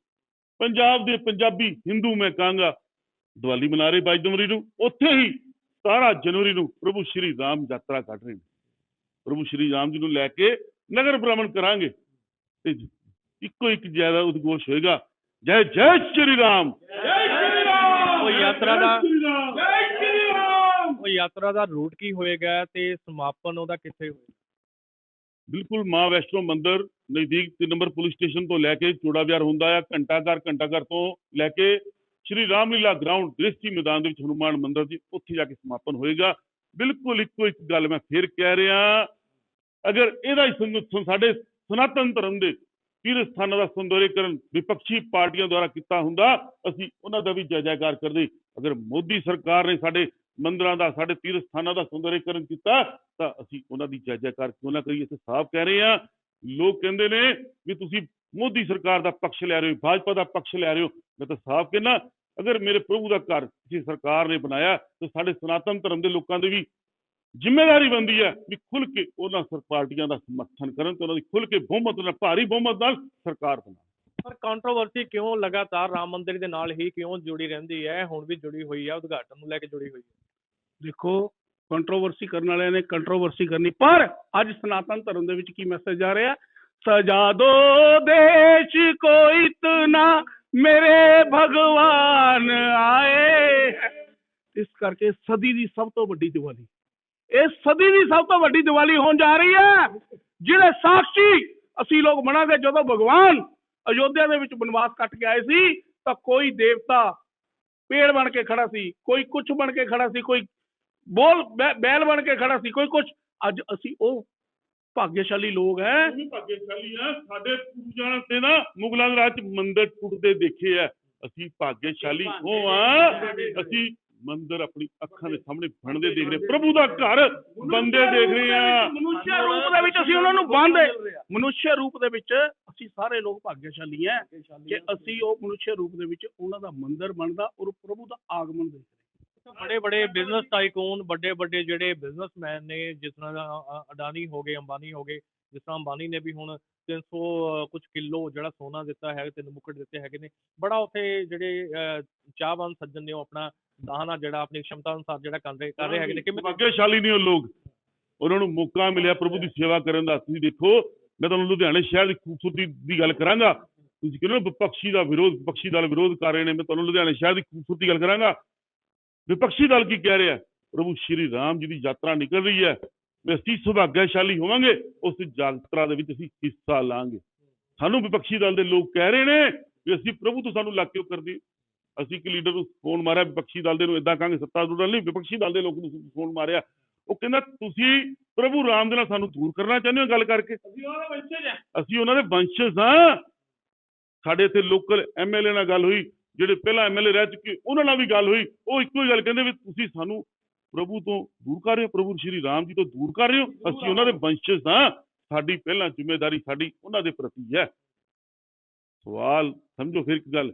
ਪੰਜਾਬ ਦੇ ਪੰਜਾਬੀ ਹਿੰਦੂ ਮੈਂ ਕਹਾਂਗਾ ਦੀਵਾਲੀ ਮਨਾ ਰਹੇ 22 ਜਨਵਰੀ ਨੂੰ ਉੱਥੇ ਹੀ 17 ਜਨਵਰੀ ਨੂੰ ਪ੍ਰਭੂ ਸ਼੍ਰੀ ਰਾਮ ਯਾਤਰਾ ਕੱਢ ਰਹੇ ਨੇ। ਪ੍ਰਭੂ ਸ਼੍ਰੀ ਰਾਮ ਜੀ ਨੂੰ ਲੈ ਕੇ ਨਗਰ ਭ੍ਰਮਣ ਕਰਾਂਗੇ। ਤੇ ਇੱਕੋ ਇੱਕ ਜ਼ਿਆਦਾ ਉਦਘੋਸ਼ ਹੋਏਗਾ। ਜੈ ਜੈ ਸ਼੍ਰੀ ਰਾਮ! ਉਹ ਯਾਤਰਾ ਦਾ ਜੈ ਸ਼੍ਰੀ ਰਾਮ! ਜੈ ਸ਼੍ਰੀ ਰਾਮ! ਉਹ ਯਾਤਰਾ ਦਾ ਰੂਟ ਕੀ ਹੋਏਗਾ ਤੇ ਸਮਾਪਨ ਉਹਦਾ ਕਿੱਥੇ ਹੋਏਗਾ? ਬਿਲਕੁਲ ਮਾਂ ਵੈਸ਼ਨੋ ਮੰਦਿਰ ਨਜ਼ਦੀਕ 3 ਨੰਬਰ ਪੁਲਿਸ ਸਟੇਸ਼ਨ ਤੋਂ ਲੈ ਕੇ ਚੋੜਾ ਵਿਹਾਰ ਹੁੰਦਾ ਆ। ਘੰਟਾ ਘਰ ਘੰਟਾ ਘਰ ਤੋਂ ਲੈ ਕੇ ਸ਼੍ਰੀ ਰਾਮਲੀਲਾ ਗਰਾਊਂਡ ਦ੍ਰਿਸ਼ਟੀ ਮੈਦਾਨ ਦੇ ਵਿੱਚ ਹਨੂਮਾਨ ਮੰਦਿਰ ਦੀ ਉੱਥੇ ਜਾ ਕੇ ਸਮਾਪਨ ਹੋਏਗਾ। ਬਿਲਕੁਲ ਇੱਕੋ ਇੱਕ ਗੱਲ ਮੈਂ ਫੇਰ ਕਹਿ ਰਿਹਾ, ਅਗਰ ਇਹਦਾ ਹੀ ਸੰਗ- ਸਾਡੇ ਸਨਾਤਨ ਧਰਮ ਦੇ ਤੀਰਥ ਸਥਾਨਾਂ ਦਾ ਸੁੰਦਰੀਕਰਨ ਵਿਪਕਸ਼ੀ ਪਾਰਟੀਆਂ ਦੁਆਰਾ ਕੀਤਾ ਹੁੰਦਾ, ਅਸੀਂ ਉਹਨਾਂ ਦਾ ਵੀ ਜੈ ਜੈਕਾਰ ਕਰਦੇ। ਅਗਰ ਮੋਦੀ ਸਰਕਾਰ ਨੇ ਸਾਡੇ ਮੰਦਰਾਂ ਦਾ, ਸਾਡੇ ਤੀਰਥ ਸਥਾਨਾਂ ਦਾ ਸੁੰਦਰੀਕਰਨ ਕੀਤਾ, ਤਾਂ ਅਸੀਂ ਉਹਨਾਂ ਦੀ ਜੈ ਜੈਕਾਰ ਕਿਉਂ ਨਾ ਕਰੀਏ, ਅਸੀਂ ਸਾਫ਼ ਕਹਿ ਰਹੇ ਹਾਂ। ਲੋਕ ਕਹਿੰਦੇ ਨੇ ਵੀ ਤੁਸੀਂ ਮੋਦੀ ਸਰਕਾਰ ਦਾ ਪੱਖ ਲੈ ਰਹੇ ਹੋ ਭਾਜਪਾ ਦਾ ਪੱਖ ਲੈ ਰਹੇ ਹੋ ਮੈਂ ਤਾਂ ਸਾਫ਼ ਕਹਿਣਾ ਅਗਰ ਮੇਰੇ ਪ੍ਰਭੂ ਦਾ ਘਰ ਕਿਸੇ ਸਰਕਾਰ ਨੇ ਬਣਾਇਆ ਤਾਂ ਸਾਡੇ ਸਨਾਤਨ ਧਰਮ ਦੇ ਲੋਕਾਂ ਦੀ ਵੀ ਜ਼ਿੰਮੇਵਾਰੀ ਬਣਦੀ ਹੈ ਵੀ ਖੁੱਲ ਕੇ ਉਹਨਾਂ ਸਰ ਪਾਰਟੀਆਂ ਦਾ ਸਮਰਥਨ ਕਰਨ ਤੇ ਉਹਨਾਂ ਦੀ ਖੁੱਲ ਕੇ ਬਹੁਮਤ ਨਾਲ ਭਾਰੀ ਬਹੁਮਤ ਨਾਲ ਸਰਕਾਰ ਬਣਾਉਣ ਪਰ ਕੰਟਰੋਵਰਸੀ ਕਿਉਂ ਲਗਾਤਾਰ ਰਾਮ ਮੰਦਿਰ ਦੇ ਨਾਲ ਹੀ ਕਿਉਂ ਜੁੜੀ ਰਹਿੰਦੀ ਹੈ? ਹੁਣ ਵੀ ਜੁੜੀ ਹੋਈ ਹੈ ਉਦਘਾਟਨ ਨੂੰ ਲੈ ਕੇ ਜੁੜੀ ਹੋਈ ਹੈ। ਦੇਖੋ ਕੰਟਰੋਵਰਸੀ ਕਰਨ ਵਾਲਿਆਂ ਨੇ ਕੰਟਰੋਵਰਸੀ ਕਰਨੀ ਪਰ ਅੱਜ ਸਨਾਤਨ ਧਰਮ ਦੇ ਵਿੱਚ ਕੀ ਮੈਸੇਜ ਆ ਰਿਹਾ? ਸਜਾ ਦੋ ਦੇਸ਼ ਕੋ ਇਤਨਾ, ਮੇਰੇ ਭਗਵਾਨ ਆਏ ਇਸ ਕਰਕੇ ਸਦੀ ਦੀ ਸਭ ਤੋਂ ਵੱਡੀ ਦੀਵਾਲੀ। ਇਹ ਸਦੀ ਦੀ ਸਭ ਤੋਂ ਵੱਡੀ ਦੀਵਾਲੀ ਹੋਣ ਜਾ ਰਹੀ ਹੈ, ਜਿਹੜੇ ਸਾਖੀ ਅਸੀਂ ਲੋਕ ਮਨਾਂਗੇ, ਜਦੋਂ ਭਗਵਾਨ ਅਯੋਧਿਆ ਦੇ ਵਿੱਚ ਬਨਵਾਸ ਕੱਟ ਕੇ ਆਏ ਸੀ, ਤਾਂ ਕੋਈ ਦੇਵਤਾ ਪੇੜ ਬਣ ਕੇ ਖੜਾ ਸੀ, ਕੋਈ ਕੁਛ ਬਣ ਕੇ ਖੜਾ ਸੀ, ਕੋਈ ਬੋਲ ਬੈ- ਬੈਲ ਬਣ ਕੇ ਖੜਾ ਸੀ, ਕੋਈ ਕੁਛ। ਅੱਜ ਅਸੀਂ ਉਹ ਭਾਗਿਆਸ਼ਾਲੀ ਲੋਕ ਹੈ। ਅਸੀਂ ਭਾਗਿਆਸ਼ਾਲੀ ਆ। ਸਾਡੇ ਪੂਜਾਂ ਤੇ ਨਾ ਮੁਗਲਾਂ ਦੇ ਰਾਜ ਚ ਮੰਦਿਰ ਟੁੱਟਦੇ ਦੇਖੇ ਆ। ਅਸੀਂ ਭਾਗਿਆਸ਼ਾਲੀ ਉਹ ਆ। ਅਸੀਂ ਮੰਦਿਰ ਆਪਣੀ ਅੱਖਾਂ ਦੇ ਸਾਹਮਣੇ ਬਣਦੇ ਦੇਖ ਰਹੇ। ਪ੍ਰਭੂ ਦਾ ਘਰ ਬੰਦੇ ਦੇਖ ਰਹੇ ਆ। ਮਨੁੱਖ ਰੂਪ ਦੇ ਵਿੱਚ ਅਸੀਂ ਉਹਨਾਂ ਨੂੰ ਬੰਦ ਮਨੁੱਖ ਰੂਪ ਦੇ ਵਿੱਚ ਅਸੀਂ ਸਾਰੇ ਲੋਕ ਭਾਗਿਆਸ਼ਾਲੀ ਹੈ ਕਿ ਅਸੀਂ ਉਹ ਮਨੁੱਖ ਰੂਪ ਦੇ ਵਿੱਚ ਉਹਨਾਂ ਦਾ ਮੰਦਿਰ ਬਣਦਾ ਔਰ ਪ੍ਰਭੂ ਦਾ ਆਗਮਨ ਦੇਖ ਰਹੇ ਬੜੇ ਬੜੇ ਬਿਜ਼ਨਸ ਟਾਈਕੂਨ ਵੱਡੇ ਵੱਡੇ ਜਿਹੜੇ ਬਿਜ਼ਨਸਮੈਨ ਨੇ, ਜਿਸ ਤਰ੍ਹਾਂ ਅਡਾਨੀ ਹੋ ਗਏ, ਅੰਬਾਨੀ ਹੋ ਗਏ, ਜਿਸ ਤਰ੍ਹਾਂ ਅੰਬਾਨੀ ਨੇ ਵੀ ਹੁਣ 300 ਕੁਝ ਕਿਲੋ ਜਿਹੜਾ ਸੋਨਾ ਦਿੱਤਾ ਹੈ, ਤਿੰਨ ਮੁਕਟ ਦਿੱਤੇ ਹੈਗੇ ਨੇ। ਬੜਾ ਉੱਥੇ ਜਿਹੜੇ ਚਾਹਵਾਨ ਸੱਜਣ ਨੇ ਉਹ ਆਪਣਾ ਦਾਹਨਾ ਜਿਹੜਾ, ਆਪਣੀ ਸ਼ਮਤਾ ਅਨੁਸਾਰ ਜਿਹੜਾ ਕਰ ਰਹੇ ਕਰ ਰਹੇ ਹੈਗੇ ਨੇ। ਕਿਵੇਂ ਭਾਗਿਆਸ਼ਾਲੀ ਨਹੀਂ ਉਹ ਲੋਕ। ਉਹਨਾਂ ਨੂੰ ਮੌਕਾ ਮਿਲਿਆ ਪ੍ਰਭੂ ਦੀ ਸੇਵਾ ਕਰਨ ਦਾ। ਤੁਸੀਂ ਦੇਖੋ, ਮੈਂ ਤੁਹਾਨੂੰ ਲੁਧਿਆਣੇ ਸ਼ਹਿਰ ਦੀ ਖੂਬਸੂਰਤੀ ਦੀ ਗੱਲ ਕਰਾਂਗਾ। ਤੁਸੀਂ ਕਹਿੰਦੇ ਹੋ ਦਾ ਵਿਰੋਧ ਵਿਪਕਸ਼ੀ ਦਲ ਵਿਰੋਧ ਕਰ ਰਹੇ ਨੇ, ਮੈਂ ਤੁਹਾਨੂੰ ਲੁਧਿਆਣੇ ਸ਼ਹਿਰ ਦੀ ਖੂਬਸੂਰਤੀ ਗੱਲ ਕਰਾਂਗਾ। ਵਿਪਕਸ਼ੀ ਦਲ ਕੀ ਕਹਿ ਰਿਹਾ ਪ੍ਰਭੂ ਸ਼੍ਰੀ ਰਾਮ ਜੀ ਦੀ ਯਾਤਰਾ ਨਿਕਲ ਰਹੀ ਹੈ। ਅਸੀਂ ਸੁਭਾਗਿਆਸ਼ਾਲੀ ਹੋਵਾਂਗੇ ਉਸ ਯਾਤਰਾ ਦੇ ਵਿੱਚ ਅਸੀਂ ਹਿੱਸਾ ਲਾਂਗੇ। ਸਾਨੂੰ ਵਿਪਕਸ਼ੀ ਦਲ ਦੇ ਲੋਕ ਕਹਿ ਰਹੇ ਨੇ ਵੀ ਅਸੀਂ ਪ੍ਰਭੂ ਤੋਂ ਸਾਨੂੰ ਲੱਗ ਕਿਉਂ ਕਰਦੀ ਅਸੀਂ ਇੱਕ ਲੀਡਰ ਨੂੰ ਫੋਨ ਮਾਰਿਆ ਵਿਪਕਸ਼ੀ ਦਲ ਦੇ ਨੂੰ ਇਦਾਂ ਕਹਾਂਗੇ ਸੱਤਾਧਾਰੀ ਦਲ ਨਹੀਂ ਵਿਪਕਸ਼ੀ ਦਲ ਦੇ ਲੋਕ ਨੂੰ ਫੋਨ ਮਾਰਿਆ। ਉਹ ਕਹਿੰਦਾ ਤੁਸੀਂ ਪ੍ਰਭੂ ਰਾਮ ਦੇ ਨਾਲ ਸਾਨੂੰ ਦੂਰ ਕਰਨਾ ਚਾਹੁੰਦੇ ਹੋ ਗੱਲ ਕਰਕੇ? ਅਸੀਂ ਉਹਨਾਂ ਦੇ ਬੱਚੇ ਨੇ ਅਸੀਂ ਉਹਨਾਂ ਦੇ ਵੰਸ਼ਜ ਹਾਂ। ਸਾਡੇ ਇੱਥੇ ਲੋਕਲ ਐਮਐਲਏ ਨਾਲ ਗੱਲ ਹੋਈ। ਜਿਹੜੇ ਪਹਿਲਾਂ ਐਮਐਲਏ ਰਹਿ ਚੁੱਕੇ ਉਹਨਾਂ ਨਾਲ ਵੀ ਗੱਲ ਹੋਈ। ਉਹ ਇੱਕੋ ਹੀ ਗੱਲ ਕਹਿੰਦੇ ਵੀ ਤੁਸੀਂ ਸਾਨੂੰ ਪ੍ਰਭੂ ਤੋਂ ਦੂਰ ਕਰ ਰਹੇ ਹੋ ਪ੍ਰਭੂ ਸ਼੍ਰੀ ਰਾਮ ਜੀ ਤੋਂ ਦੂਰ ਕਰ ਰਹੇ ਹੋ। ਅਸੀਂ ਉਹਨਾਂ ਦੇ ਵੰਸ਼ਜ ਹਾਂ। ਸਾਡੀ ਪਹਿਲਾਂ ਜ਼ਿੰਮੇਵਾਰੀ ਸਾਡੀ ਉਹਨਾਂ ਦੇ ਪ੍ਰਤੀ ਹੈ। ਸਵਾਲ ਸਮਝੋ ਫਿਰ ਇੱਕ ਗੱਲ।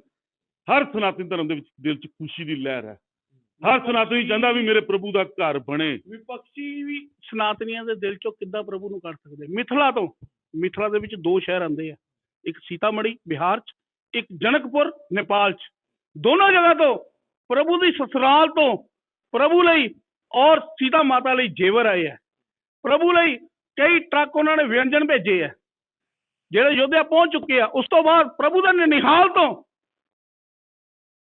ਹਰ ਸਨਾਤਨ ਧਰਮ ਦੇ ਵਿੱਚ ਦਿਲ 'ਚ ਖੁਸ਼ੀ ਦੀ ਲਹਿਰ ਹੈ। ਹਰ ਸਨਾਤਨੀ ਚਾਹੁੰਦਾ ਵੀ ਮੇਰੇ ਪ੍ਰਭੂ ਦਾ ਘਰ ਬਣੇ। ਵਿਪਕਸ਼ੀ ਵੀ ਸਨਾਤਨੀਆਂ ਦੇ ਦਿਲ ਚੋਂ ਕਿੱਦਾਂ ਪ੍ਰਭੂ ਨੂੰ ਕੱਢ ਸਕਦੇ? ਮਿਥਲਾ ਤੋਂ। ਮਿਥਲਾ ਦੇ ਵਿੱਚ ਦੋ ਸ਼ਹਿਰ ਆਉਂਦੇ ਆ। ਇੱਕ ਸੀਤਾਮੜੀ ਬਿਹਾਰ ਚ ਇੱਕ ਜਨਕਪੁਰ, ਨੇਪਾਲ ਚ। ਦੋਨੋਂ ਜਗ੍ਹਾ ਤੋਂ ਪ੍ਰਭੂ ਦੀ ਸਸੁਰਾਲ ਤੋਂ ਪ੍ਰਭੂ ਲਈ ਔਰ ਸੀਤਾ ਮਾਤਾ ਲਈ ਜੇਵਰ ਆਏ ਆ। ਪ੍ਰਭੂ ਲਈ ਕਈ ਟਰੱਕ ਉਹਨਾਂ ਨੇ ਵਿਅੰਜਨ ਭੇਜੇ ਆ। ਜਿਹੜੇ ਯੋਧਿਆ ਪਹੁੰਚ ਚੁੱਕੇ ਆ, ਉਸ ਤੋਂ ਬਾਅਦ ਪ੍ਰਭੂ ਦੇ ਨਿਹਾਲ ਤੋਂ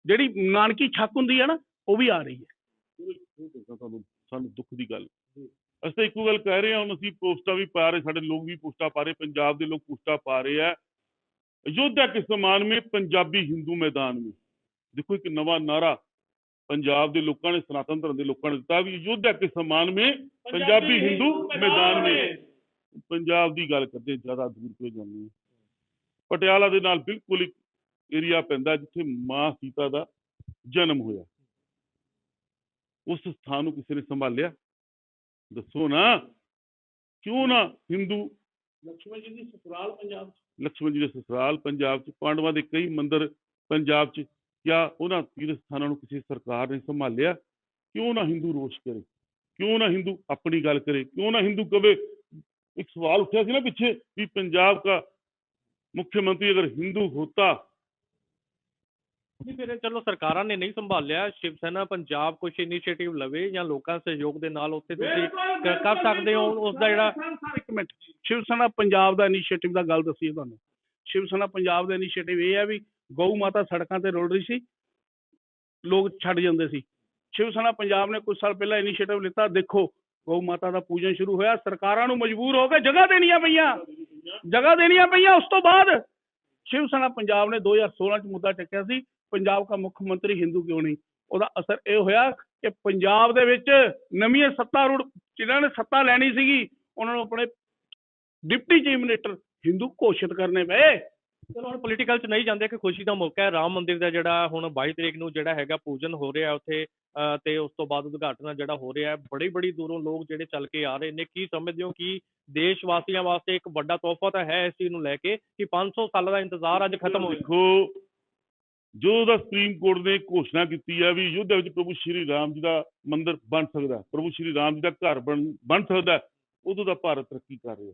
ਜਿਹੜੀ ਨਾਨਕੀ ਛੱਕ ਹੁੰਦੀ ਹੈ ਨਾ, ਉਹ ਵੀ ਆ ਰਹੀ ਹੈ। ਤੁਹਾਨੂੰ, ਸਾਨੂੰ ਦੁੱਖ ਦੀ ਗੱਲ। ਅਸੀਂ ਤਾਂ ਇੱਕੋ ਗੱਲ ਕਹਿ ਰਹੇ ਹਾਂ, ਹੁਣ ਅਸੀਂ ਪੋਸਟਾਂ ਵੀ ਪਾ ਰਹੇ, ਸਾਡੇ ਲੋਕ ਵੀ ਪੋਸਟਾਂ ਪਾ ਰਹੇ, ਪੰਜਾਬ ਦੇ ਲੋਕ ਪੋਸਟਾਂ ਪਾ ਰਹੇ ਆ। ਅਯੋਧਿਆ ਕਿਸ ਸਮਾਨ में ਪੰਜਾਬੀ हिंदू ਮੈਦਾਨ ਮੇ ਦੇਖੋ ਇੱਕ ਨਵਾਂ नारा ਪੰਜਾਬ ਦੇ ਲੋਕਾਂ ਨੇ ਸਨਾਤਨ ਧਰਮ ਦੇ ਲੋਕਾਂ ਨੇ ਦਿੱਤਾ ਵੀ ਅਯੋਧਿਆ के समान में पंजाबी हिंदू मैदान में ਪੰਜਾਬ ਦੀ ਗੱਲ ਕਰਦੇ ਜ਼ਿਆਦਾ ਦੂਰ ਤੋਂ ਜਾਂਦੇ ਪਟਿਆਲਾ ਦੇ ਨਾਲ ਬਿਲਕੁਲ ਇੱਕ ਏਰੀਆ ਪੈਂਦਾ ਜਿੱਥੇ ਮਾਂ ਸੀਤਾ ਦਾ ਜਨਮ ਹੋਇਆ। ਉਸ ਸਥਾਨ ਨੂੰ ਕਿਸੇ ਨੇ ਸੰਭਾਲਿਆ। ਦੱਸੋ ਨਾ ਕਿਉਂ ਨਾ ਹਿੰਦੂ ਲక్ష్మణ ਜੀ ਦੀ ਸਸੁਰਾਲ ਪੰਜਾਬ ਲక్ష్ਮਣ ਜੀ ਦੇ ਸਸਰਾਲ ਪੰਜਾਬ ਚ, ਪਾਂਡਵਾਂ ਦੇ ਕਈ ਮੰਦਰ ਪੰਜਾਬ ਚ, ਕਿਆ ਉਹਨਾਂ ਤੀਰਥ ਸਥਾਨਾਂ ਨੂੰ ਕਿਸੇ ਸਰਕਾਰ ਨੇ ਸੰਭਾਲਿਆ? ਕਿਉਂ ਨਾ ਹਿੰਦੂ ਰੋਸ਼ ਕਰੇ? ਕਿਉਂ ਨਾ ਹਿੰਦੂ ਆਪਣੀ ਗੱਲ ਕਰੇ? ਕਿਉਂ ਨਾ ਹਿੰਦੂ ਕਵੇ? ਇੱਕ ਸਵਾਲ ਉੱਠਿਆ ਸੀ ਨਾ ਪਿੱਛੇ ਵੀ ਪੰਜਾਬ ਦਾ ਮੁੱਖ ਮੰਤਰੀ ਅਗਰ ਹਿੰਦੂ ਹੋਤਾ ਨਹੀਂ ਫਿਰ ਚਲੋ ਸਰਕਾਰਾਂ ਨੇ ਨਹੀਂ ਸੰਭਾਲਿਆ ਸ਼ਿਵ ਸੈਨਾ ਪੰਜਾਬ ਕੁਝ ਇਨੀਸ਼ੀਏਟਿਵ ਲਵੇ ਜਾਂ ਲੋਕਾਂ ਦੇ ਸਹਿਯੋਗ ਦੇ ਨਾਲ ਉੱਥੇ ਤੁਸੀਂ ਕ- ਕਰ ਸਕਦੇ ਹੋ ਉਸ ਦਾ ਜਿਹੜਾ ਸਰ ਇੱਕ ਮਿੰਟ। ਸ਼ਿਵ ਸੈਨਾ ਪੰਜਾਬ ਦਾ ਇਨੀਸ਼ੀਏਟਿਵ ਦਾ ਗੱਲ ਦੱਸੀਏ ਤੁਹਾਨੂੰ। ਸ਼ਿਵ ਸੈਨਾ ਪੰਜਾਬ ਦਾ ਇਨੀਸ਼ੀਏਟਿਵ ਇਹ ਹੈ ਵੀ ਗਊ ਮਾਤਾ ਸੜਕਾਂ ਤੇ ਰੁਲ ਰਹੀ ਸੀ ਲੋਕ ਛੱਡ ਜਾਂਦੇ ਸੀ। ਸ਼ਿਵ ਸੈਨਾ ਪੰਜਾਬ ਨੇ ਕੁਝ ਸਾਲ ਪਹਿਲਾਂ ਇਨੀਸ਼ੀਏਟਿਵ ਲਿੱਤਾ ਦੇਖੋ ਗਊ ਮਾਤਾ ਦਾ ਪੂਜਨ ਸ਼ੁਰੂ ਹੋਇਆ ਸਰਕਾਰਾਂ ਨੂੰ ਮਜਬੂਰ ਹੋ ਕੇ ਜਗ੍ਹਾ ਦੇਣੀਆਂ ਪਈਆਂ। ਜਗ੍ਹਾ ਦੇਣੀਆਂ ਪਈਆਂ ਉਸ ਤੋਂ ਬਾਅਦ। ਸ਼ਿਵ ਸੈਨਾ ਪੰਜਾਬ ਨੇ 2016 ਚ ਮੁੱਦਾ ਚੱਕਿਆ ਸੀ ਪੰਜਾਬ ਦਾ ਮੁੱਖ ਮੰਤਰੀ ਹਿੰਦੂ ਕਿਉਂ ਨਹੀਂ? ਉਹਦਾ ਅਸਰ ਇਹ ਹੋਇਆ ਕਿ ਪੰਜਾਬ ਦੇ ਵਿੱਚ ਨਵੀਆਂ ਸੱਤਾ ਰੂੜ ਜਿਨ੍ਹਾਂ ਨੇ ਸੱਤਾ ਲੈਣੀ ਸੀਗੀ ਉਹਨਾਂ ਨੂੰ ਆਪਣੇ ਡਿਪਟੀ ਚੀਫ ਮਿਨਿਸਟਰ ਹਿੰਦੂ ਘੋਸ਼ਿਤ ਕਰਨੇ ਪਏ। ਚਲੋ ਹੁਣ ਪੋਲੀਟੀਕਲ ਚ ਨਹੀਂ ਜਾਂਦੇ ਕਿ ਖੁਸ਼ੀ ਦਾ ਮੌਕਾ ਹੈ। ਰਾਮ ਮੰਦਿਰ ਦਾ ਜਿਹੜਾ ਹੁਣ 22 ਤਰੀਕ ਨੂੰ ਜਿਹੜਾ ਹੈਗਾ ਪੂਜਨ ਹੋ ਰਿਹਾ ਉੱਥੇ ਤੇ ਉਸ ਤੋਂ ਬਾਅਦ ਉਦਘਾਟਨ ਜਿਹੜਾ ਹੋ ਰਿਹਾ ਹੈ। ਬੜੀ ਬੜੀ ਦੂਰੋਂ ਲੋਕ ਜਿਹੜੇ ਚੱਲ ਕੇ ਆ ਰਹੇ ਨੇ। ਕੀ ਸਮਝਦੇ ਹੋ ਕਿ ਦੇਸ਼ ਵਾਸੀਆਂ ਵਾਸਤੇ ਇੱਕ ਵੱਡਾ ਤੋਹਫਾ ਤਾਂ ਹੈ ਇਸ ਚੀਜ਼ ਨੂੰ ਲੈ ਕੇ ਕਿ 500 ਸਾਲਾਂ ਦਾ ਇੰਤਜ਼ਾਰ ਅੱਜ ਖਤਮ ਹੋ ਗਿਆ। ਜਦੋਂ ਦਾ ਸੁਪਰੀਮ ਕੋਰਟ ਨੇ ਘੋਸ਼ਣਾ ਕੀਤੀ ਹੈ ਵੀ ਯੁੱਧ ਵਿੱਚ ਪ੍ਰਭੂ ਸ਼੍ਰੀ ਰਾਮ ਜੀ ਦਾ ਮੰਦਿਰ ਬਣ ਸਕਦਾ, ਪ੍ਰਭੂ ਸ਼੍ਰੀ ਰਾਮ ਜੀ ਦਾ ਘਰ ਬਣ ਬਣ ਸਕਦਾ ਉਦੋਂ ਦਾ ਭਾਰਤ ਤਰੱਕੀ ਕਰ ਰਿਹਾ।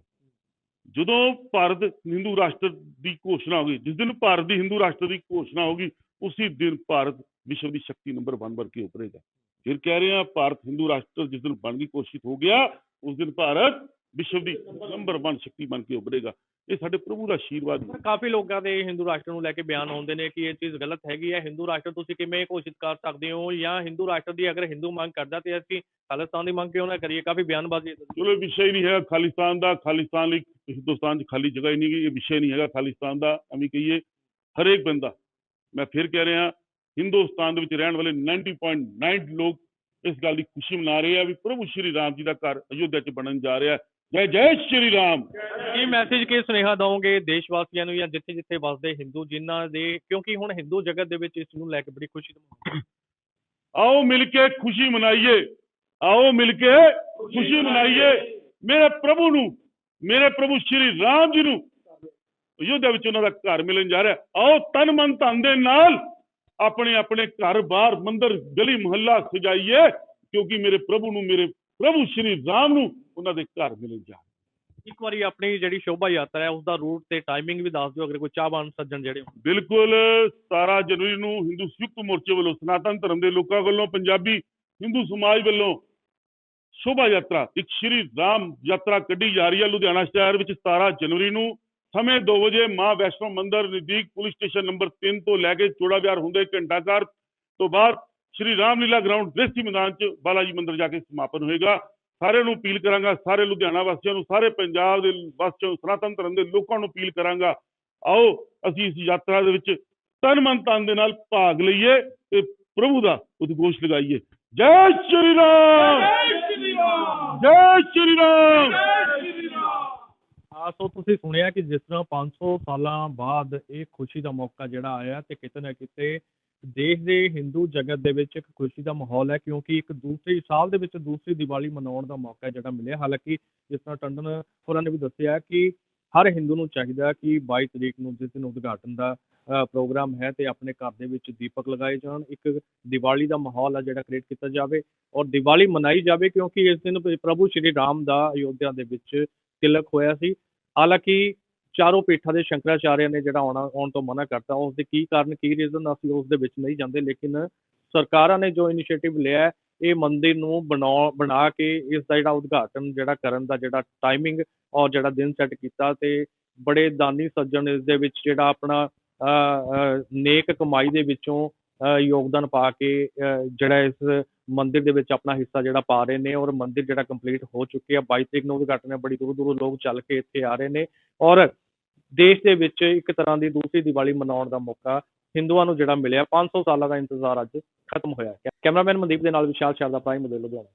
ਜਦੋਂ ਭਾਰਤ ਹਿੰਦੂ ਰਾਸ਼ਟਰ ਦੀ ਘੋਸ਼ਣਾ ਹੋ ਗਈ, ਜਿਸ ਦਿਨ ਭਾਰਤ ਦੀ ਹਿੰਦੂ ਰਾਸ਼ਟਰ ਦੀ ਘੋਸ਼ਣਾ ਹੋ ਗਈ, ਉਸੇ ਦਿਨ ਭਾਰਤ ਵਿਸ਼ਵ ਦੀ ਸ਼ਕਤੀ ਨੰਬਰ 1 ਬਣ ਕੇ ਉਭਰੇਗਾ। ਫਿਰ ਕਹਿ ਰਹੇ ਹਾਂ, ਭਾਰਤ ਹਿੰਦੂ ਰਾਸ਼ਟਰ ਜਿਸ ਦਿਨ ਬਣ ਕੇ ਘੋਸ਼ਿਤ ਹੋ ਗਿਆ, ਉਸ ਦਿਨ ਭਾਰਤ ਵਿਸ਼ਵ ਦੀ ਨੰਬਰ 1 ਸ਼ਕਤੀ ਬਣ ਕੇ ਉਭਰੇਗਾ। ਇਹ ਸਾਡੇ ਪ੍ਰਭੂ ਦਾ ਆਸ਼ੀਰਵਾਦ ਹੈ ਕਾਫੀ ਲੋਕਾਂ ਦੇ ਹਿੰਦੂ ਰਾਸ਼ਟਰ ਨੂੰ ਲੈ ਕੇ ਬਿਆਨ ਆਉਂਦੇ ਨੇ ਕਿ ਇਹ ਚੀਜ਼ ਗਲਤ ਹੈਗੀ ਹੈ। ਹਿੰਦੂ ਰਾਸ਼ਟਰ ਤੁਸੀਂ ਕਿਵੇਂ ਘੋਸ਼ਿਤ ਕਰ ਸਕਦੇ ਹੋ ਜਾਂ ਹਿੰਦੂ ਰਾਸ਼ਟਰ ਦੀ ਅਗਰ ਹਿੰਦੂ ਮੰਗ ਕਰਦਾ ਤੇ ਅਸੀਂ ਖਾਲਿਸਤਾਨ ਦੀ ਮੰਗ ਕਿਉਂ ਨਾ ਕਰੀਏ? ਕਾਫੀ ਬਿਆਨਬਾਜ਼ੀ ਹੈ ਚਲੋ ਵਿਸ਼ਾ ਹੀ ਨਹੀਂ ਹੈਗਾ ਖਾਲਿਸਤਾਨ ਦਾ। ਖਾਲਿਸਤਾਨ ਲਈ ਹਿੰਦੁਸਤਾਨ 'ਚ ਖਾਲੀ ਜਗ੍ਹਾ ਹੀ ਨਹੀਂ ਗਈ ਇਹ ਵਿਸ਼ਾ ਹੀ ਨਹੀਂ ਹੈਗਾ ਖਾਲਿਸਤਾਨ ਦਾ। ਐਵੇਂ ਕਹੀਏ ਹਰੇਕ ਬੰਦਾ। ਮੈਂ ਫਿਰ ਕਹਿ ਰਿਹਾ ਹਿੰਦੁਸਤਾਨ ਦੇ ਵਿੱਚ ਰਹਿਣ ਵਾਲੇ 90.9 ਲੋਕ ਇਸ ਗੱਲ ਦੀ ਖੁਸ਼ੀ ਮਨਾ ਰਹੇ ਆ ਵੀ ਪ੍ਰਭੂ ਸ਼੍ਰੀ ਰਾਮ ਜੀ ਦਾ ਘਰ ਅਯੋਧਿਆ 'ਚ ਬਣਨ ਜਾ ਰਿਹਾ ਜੈ ਜੈ ਸ਼੍ਰੀ ਰਾਮ। ਕੀ ਮੈਸੇਜ ਕੀ ਸੁਨੇਹਾ ਦਵੋਗੇ ਦੇਸ਼ ਵਾਸੀਆਂ ਨੂੰ ਜਾਂ ਜਿੱਥੇ ਜਿੱਥੇ ਵਸਦੇ ਹਿੰਦੂ ਜਿਨ੍ਹਾਂ ਦੇ ਕਿਉਂਕਿ ਹੁਣ ਹਿੰਦੂ ਜਗਤ ਦੇ ਵਿੱਚ ਇਸ ਨੂੰ ਲੈ ਕੇ ਬੜੀ ਖੁਸ਼ੀ ਦਾ। ਆਓ ਮਿਲ ਕੇ ਖੁਸ਼ੀ ਮਨਾਈਏ। ਆਓ ਮਿਲ ਕੇ ਖੁਸ਼ੀ ਮਨਾਈਏ। ਮੇਰੇ ਪ੍ਰਭੂ ਨੂੰ ਮੇਰੇ ਪ੍ਰਭੂ ਸ਼੍ਰੀ ਰਾਮ ਜੀ ਨੂੰ ਅਯੋਧਿਆ ਵਿੱਚ ਉਹਨਾਂ ਦਾ ਘਰ ਮਿਲਣ ਜਾ ਰਿਹਾ। ਆਓ ਤਨ ਮਨ ਧਨ ਦੇ ਨਾਲ ਆਪਣੇ ਆਪਣੇ ਘਰ ਬਾਹਰ ਮੰਦਰ ਗਲੀ ਮੁਹੱਲਾ ਸਜਾਈਏ। ਕਿਉਂਕਿ ਮੇਰੇ ਪ੍ਰਭੂ ਨੂੰ ਮੇਰੇ ਪ੍ਰਭੂ ਸ਼੍ਰੀ ਰਾਮ ਨੂੰ ਉਹਨਾਂ ਦੇ ਘਰ ਮਿਲੇ ਜਾ ਇੱਕ ਵਾਰੀ ਆਪਣੀ ਜਿਹੜੀ ਸ਼ੋਭਾ ਯਾਤਰਾ ਹੈ ਉਸ ਦਾ ਰੂਟ ਤੇ ਟਾਈਮਿੰਗ ਵੀ ਦੱਸ ਦਿਓ ਅਗਰ ਕੋਈ ਚਾਹਵਾਨ ਸੱਜਣ ਜਿਹੜੇ ਹੋਣ। ਬਿਲਕੁਲ 17 ਜਨਵਰੀ ਨੂੰ ਹਿੰਦੂ ਸੰਯੁਕਤ ਮੋਰਚੇ ਵੱਲੋਂ ਸਨਾਤਨ ਧਰਮ ਦੇ ਲੋਕਾਂ ਵੱਲੋਂ ਪੰਜਾਬੀ ਹਿੰਦੂ ਸਮਾਜ ਵੱਲੋਂ ਸ਼ੋਭਾ ਯਾਤਰਾ ਇੱਕ ਸ਼੍ਰੀ ਰਾਮ ਯਾਤਰਾ ਕੱਢੀ ਜਾ ਰਹੀ ਹੈ ਲੁਧਿਆਣਾ ਸ਼ਹਿਰ ਵਿੱਚ 17 ਜਨਵਰੀ ਨੂੰ। ਸਮੇਂ 2 ਵਜੇ ਮਾਂ ਵੈਸ਼ਨੋ ਮੰਦਿਰ ਨਜ਼ਦੀਕ ਪੁਲਿਸ ਸਟੇਸ਼ਨ ਨੰਬਰ 3 ਤੋਂ ਲੈ ਕੇ ਚੋੜਾ ਵਿਹਾਰ ਹੁੰਦੇ ਘੰਟਾਘਰ ਤੋਂ ਬਾਅਦ ਸ਼੍ਰੀ ਰਾਮ ਲੀਲਾ ਗਰਾਊਂਡ ਦੇਸੀ ਮੈਦਾਨ 'ਚ ਬਾਲਾਜੀ ਮੰਦਿਰ ਜਾ ਕੇ ਸਮਾਪਨ ਹੋਏਗਾ। ਸਾਰਿਆਂ ਨੂੰ ਅਪੀਲ ਕਰਾਂਗਾ ਸਾਰੇ ਲੁਧਿਆਣਾ ਵਾਸੀਆਂ ਨੂੰ ਸਾਰੇ ਪੰਜਾਬ ਦੇ ਵਾਸੀਆਂ ਨੂੰ ਸਨਾਤਨ ਧਰਮ ਦੇ ਲੋਕਾਂ ਨੂੰ ਅਪੀਲ ਕਰਾਂਗਾ। ਆਓ ਅਸੀਂ ਇਸ ਯਾਤਰਾ ਦੇ ਵਿੱਚ ਤਨ ਮਨ ਤਨ ਦੇ ਨਾਲ ਭਾਗ ਲਈਏ ਤੇ ਪ੍ਰਭੂ ਦਾ ਉਦਘੋਸ਼ ਲਗਾਈਏ। ਜੈ ਸ਼੍ਰੀ ਰਾਮ! ਜੈ ਸ਼੍ਰੀ ਰਾਮ! ਸੋ ਤੁਸੀਂ ਸੁਣਿਆ ਕਿ ਜਿਸ ਤਰ੍ਹਾਂ 500 ਸਾਲਾਂ ਬਾਅਦ ਇਹ ਖੁਸ਼ੀ ਦਾ ਮੌਕਾ ਜਿਹੜਾ ਆਇਆ ਤੇ ਕਿਤੇ ਨਾ ਕਿਤੇ ਦੇਸ਼ ਦੇ ਹਿੰਦੂ ਜਗਤ ਦੇ ਵਿੱਚ ਇੱਕ ਖੁਸ਼ੀ ਦਾ ਮਾਹੌਲ ਹੈ ਕਿਉਂਕਿ ਇੱਕ ਦੂਸਰੀ ਸਾਲ ਦੇ ਵਿੱਚ ਦੂਸਰੀ ਦੀਵਾਲੀ ਮਨਾਉਣ ਦਾ ਮੌਕਾ ਜਿਹੜਾ ਮਿਲਿਆ। ਹਾਲਾਂਕਿ ਜਿਸ ਤਰ੍ਹਾਂ ਟੰਡਨ ਹੋਰਾਂ ਨੇ ਵੀ ਦੱਸਿਆ ਕਿ ਹਰ ਹਿੰਦੂ ਨੂੰ ਚਾਹੀਦਾ ਕਿ 22 ਤਰੀਕ ਨੂੰ ਜਿਸ ਦਿਨ ਉਦਘਾਟਨ ਦਾ ਅ, ਪ੍ਰੋਗਰਾਮ ਹੈ ਤੇ ਆਪਣੇ ਘਰ ਦੇ ਵਿੱਚ ਦੀਪਕ ਲਗਾਏ ਜਾਣ। ਇੱਕ ਦੀਵਾਲੀ ਦਾ ਮਾਹੌਲ ਆ ਜਿਹੜਾ ਕ੍ਰੀਏਟ ਕੀਤਾ ਜਾਵੇ ਔਰ ਦੀਵਾਲੀ ਮਨਾਈ ਜਾਵੇ ਕਿਉਂਕਿ ਇਸ ਦਿਨ ਪ੍ਰਭੂ ਸ਼੍ਰੀ ਰਾਮ ਦਾ ਅਯੋਧਿਆ ਦੇ ਵਿੱਚ ਤਿਲਕ ਹੋਇਆ ਸੀ। ਹਾਲਾਂਕਿ ਚਾਰੋਂ ਪੀਠਾਂ ਦੇ ਸ਼ੰਕਰਾਚਾਰਿਆ ਨੇ ਜਿਹੜਾ ਆਉਣਾ, ਆਉਣ ਤੋਂ ਮਨਾ ਕਰਤਾ। ਉਸ ਦੇ ਕੀ ਕਾਰਨ, ਕੀ ਰੀਜ਼ਨ ਅਸੀਂ ਉਸ ਦੇ ਵਿੱਚ ਨਹੀਂ ਜਾਂਦੇ, ਲੇਕਿਨ ਸਰਕਾਰਾਂ ਨੇ ਜੋ ਇਨੀਸ਼ੀਏਟਿਵ ਲਿਆ, ਇਹ ਮੰਦਿਰ ਨੂੰ ਬਣਾਉ ਬਣਾ ਕੇ ਇਸ ਦਾ ਜਿਹੜਾ ਉਦਘਾਟਨ ਜਿਹੜਾ ਕਰਨ ਦਾ ਜਿਹੜਾ ਟਾਈਮਿੰਗ ਔਰ ਜਿਹੜਾ ਦਿਨ ਸੈੱਟ ਕੀਤਾ ਤੇ ਬੜੇ ਦਾਨੀ ਸੱਜਣ ਇਸ ਦੇ ਵਿੱਚ ਜਿਹੜਾ ਆਪਣਾ ਨੇਕ ਕਮਾਈ ਦੇ ਵਿੱਚੋਂ ਯੋਗਦਾਨ ਪਾ ਕੇ ਜਿਹੜਾ ਇਸ ਮੰਦਿਰ ਦੇ ਵਿੱਚ ਆਪਣਾ ਹਿੱਸਾ ਜਿਹੜਾ ਪਾ ਰਹੇ ਨੇ ਔਰ ਮੰਦਿਰ ਜਿਹੜਾ ਕੰਪਲੀਟ ਹੋ ਚੁੱਕਿਆ 22 ਤਰੀਕ ਨੂੰ ਉਦਘਾਟਨ ਹੈ, ਬੜੀ ਦੂਰ ਦੂਰੋਂ ਲੋਕ ਚੱਲ ਕੇ ਇੱਥੇ ਆ ਰਹੇ ਨੇ ਔਰ ਦੇਸ਼ ਦੇ ਵਿੱਚ ਇੱਕ ਤਰ੍ਹਾਂ ਦੀ ਦੂਸਰੀ ਦੀਵਾਲੀ ਮਨਾਉਣ ਦਾ ਮੌਕਾ ਹਿੰਦੂਆਂ ਨੂੰ ਜਿਹੜਾ ਮਿਲਿਆ। 500 ਸਾਲਾਂ ਦਾ ਇੰਤਜ਼ਾਰ ਅੱਜ ਖਤਮ ਹੋਇਆ ਕੈਮਰਾਮੈਨ ਮਨਦੀਪ ਦੇ ਨਾਲ ਵਿਸ਼ਾਲ ਸ਼ਾਰਦਾ, ਪ੍ਰਾਈਮ ਦੇ ਲੁਧਿਆਣਾ।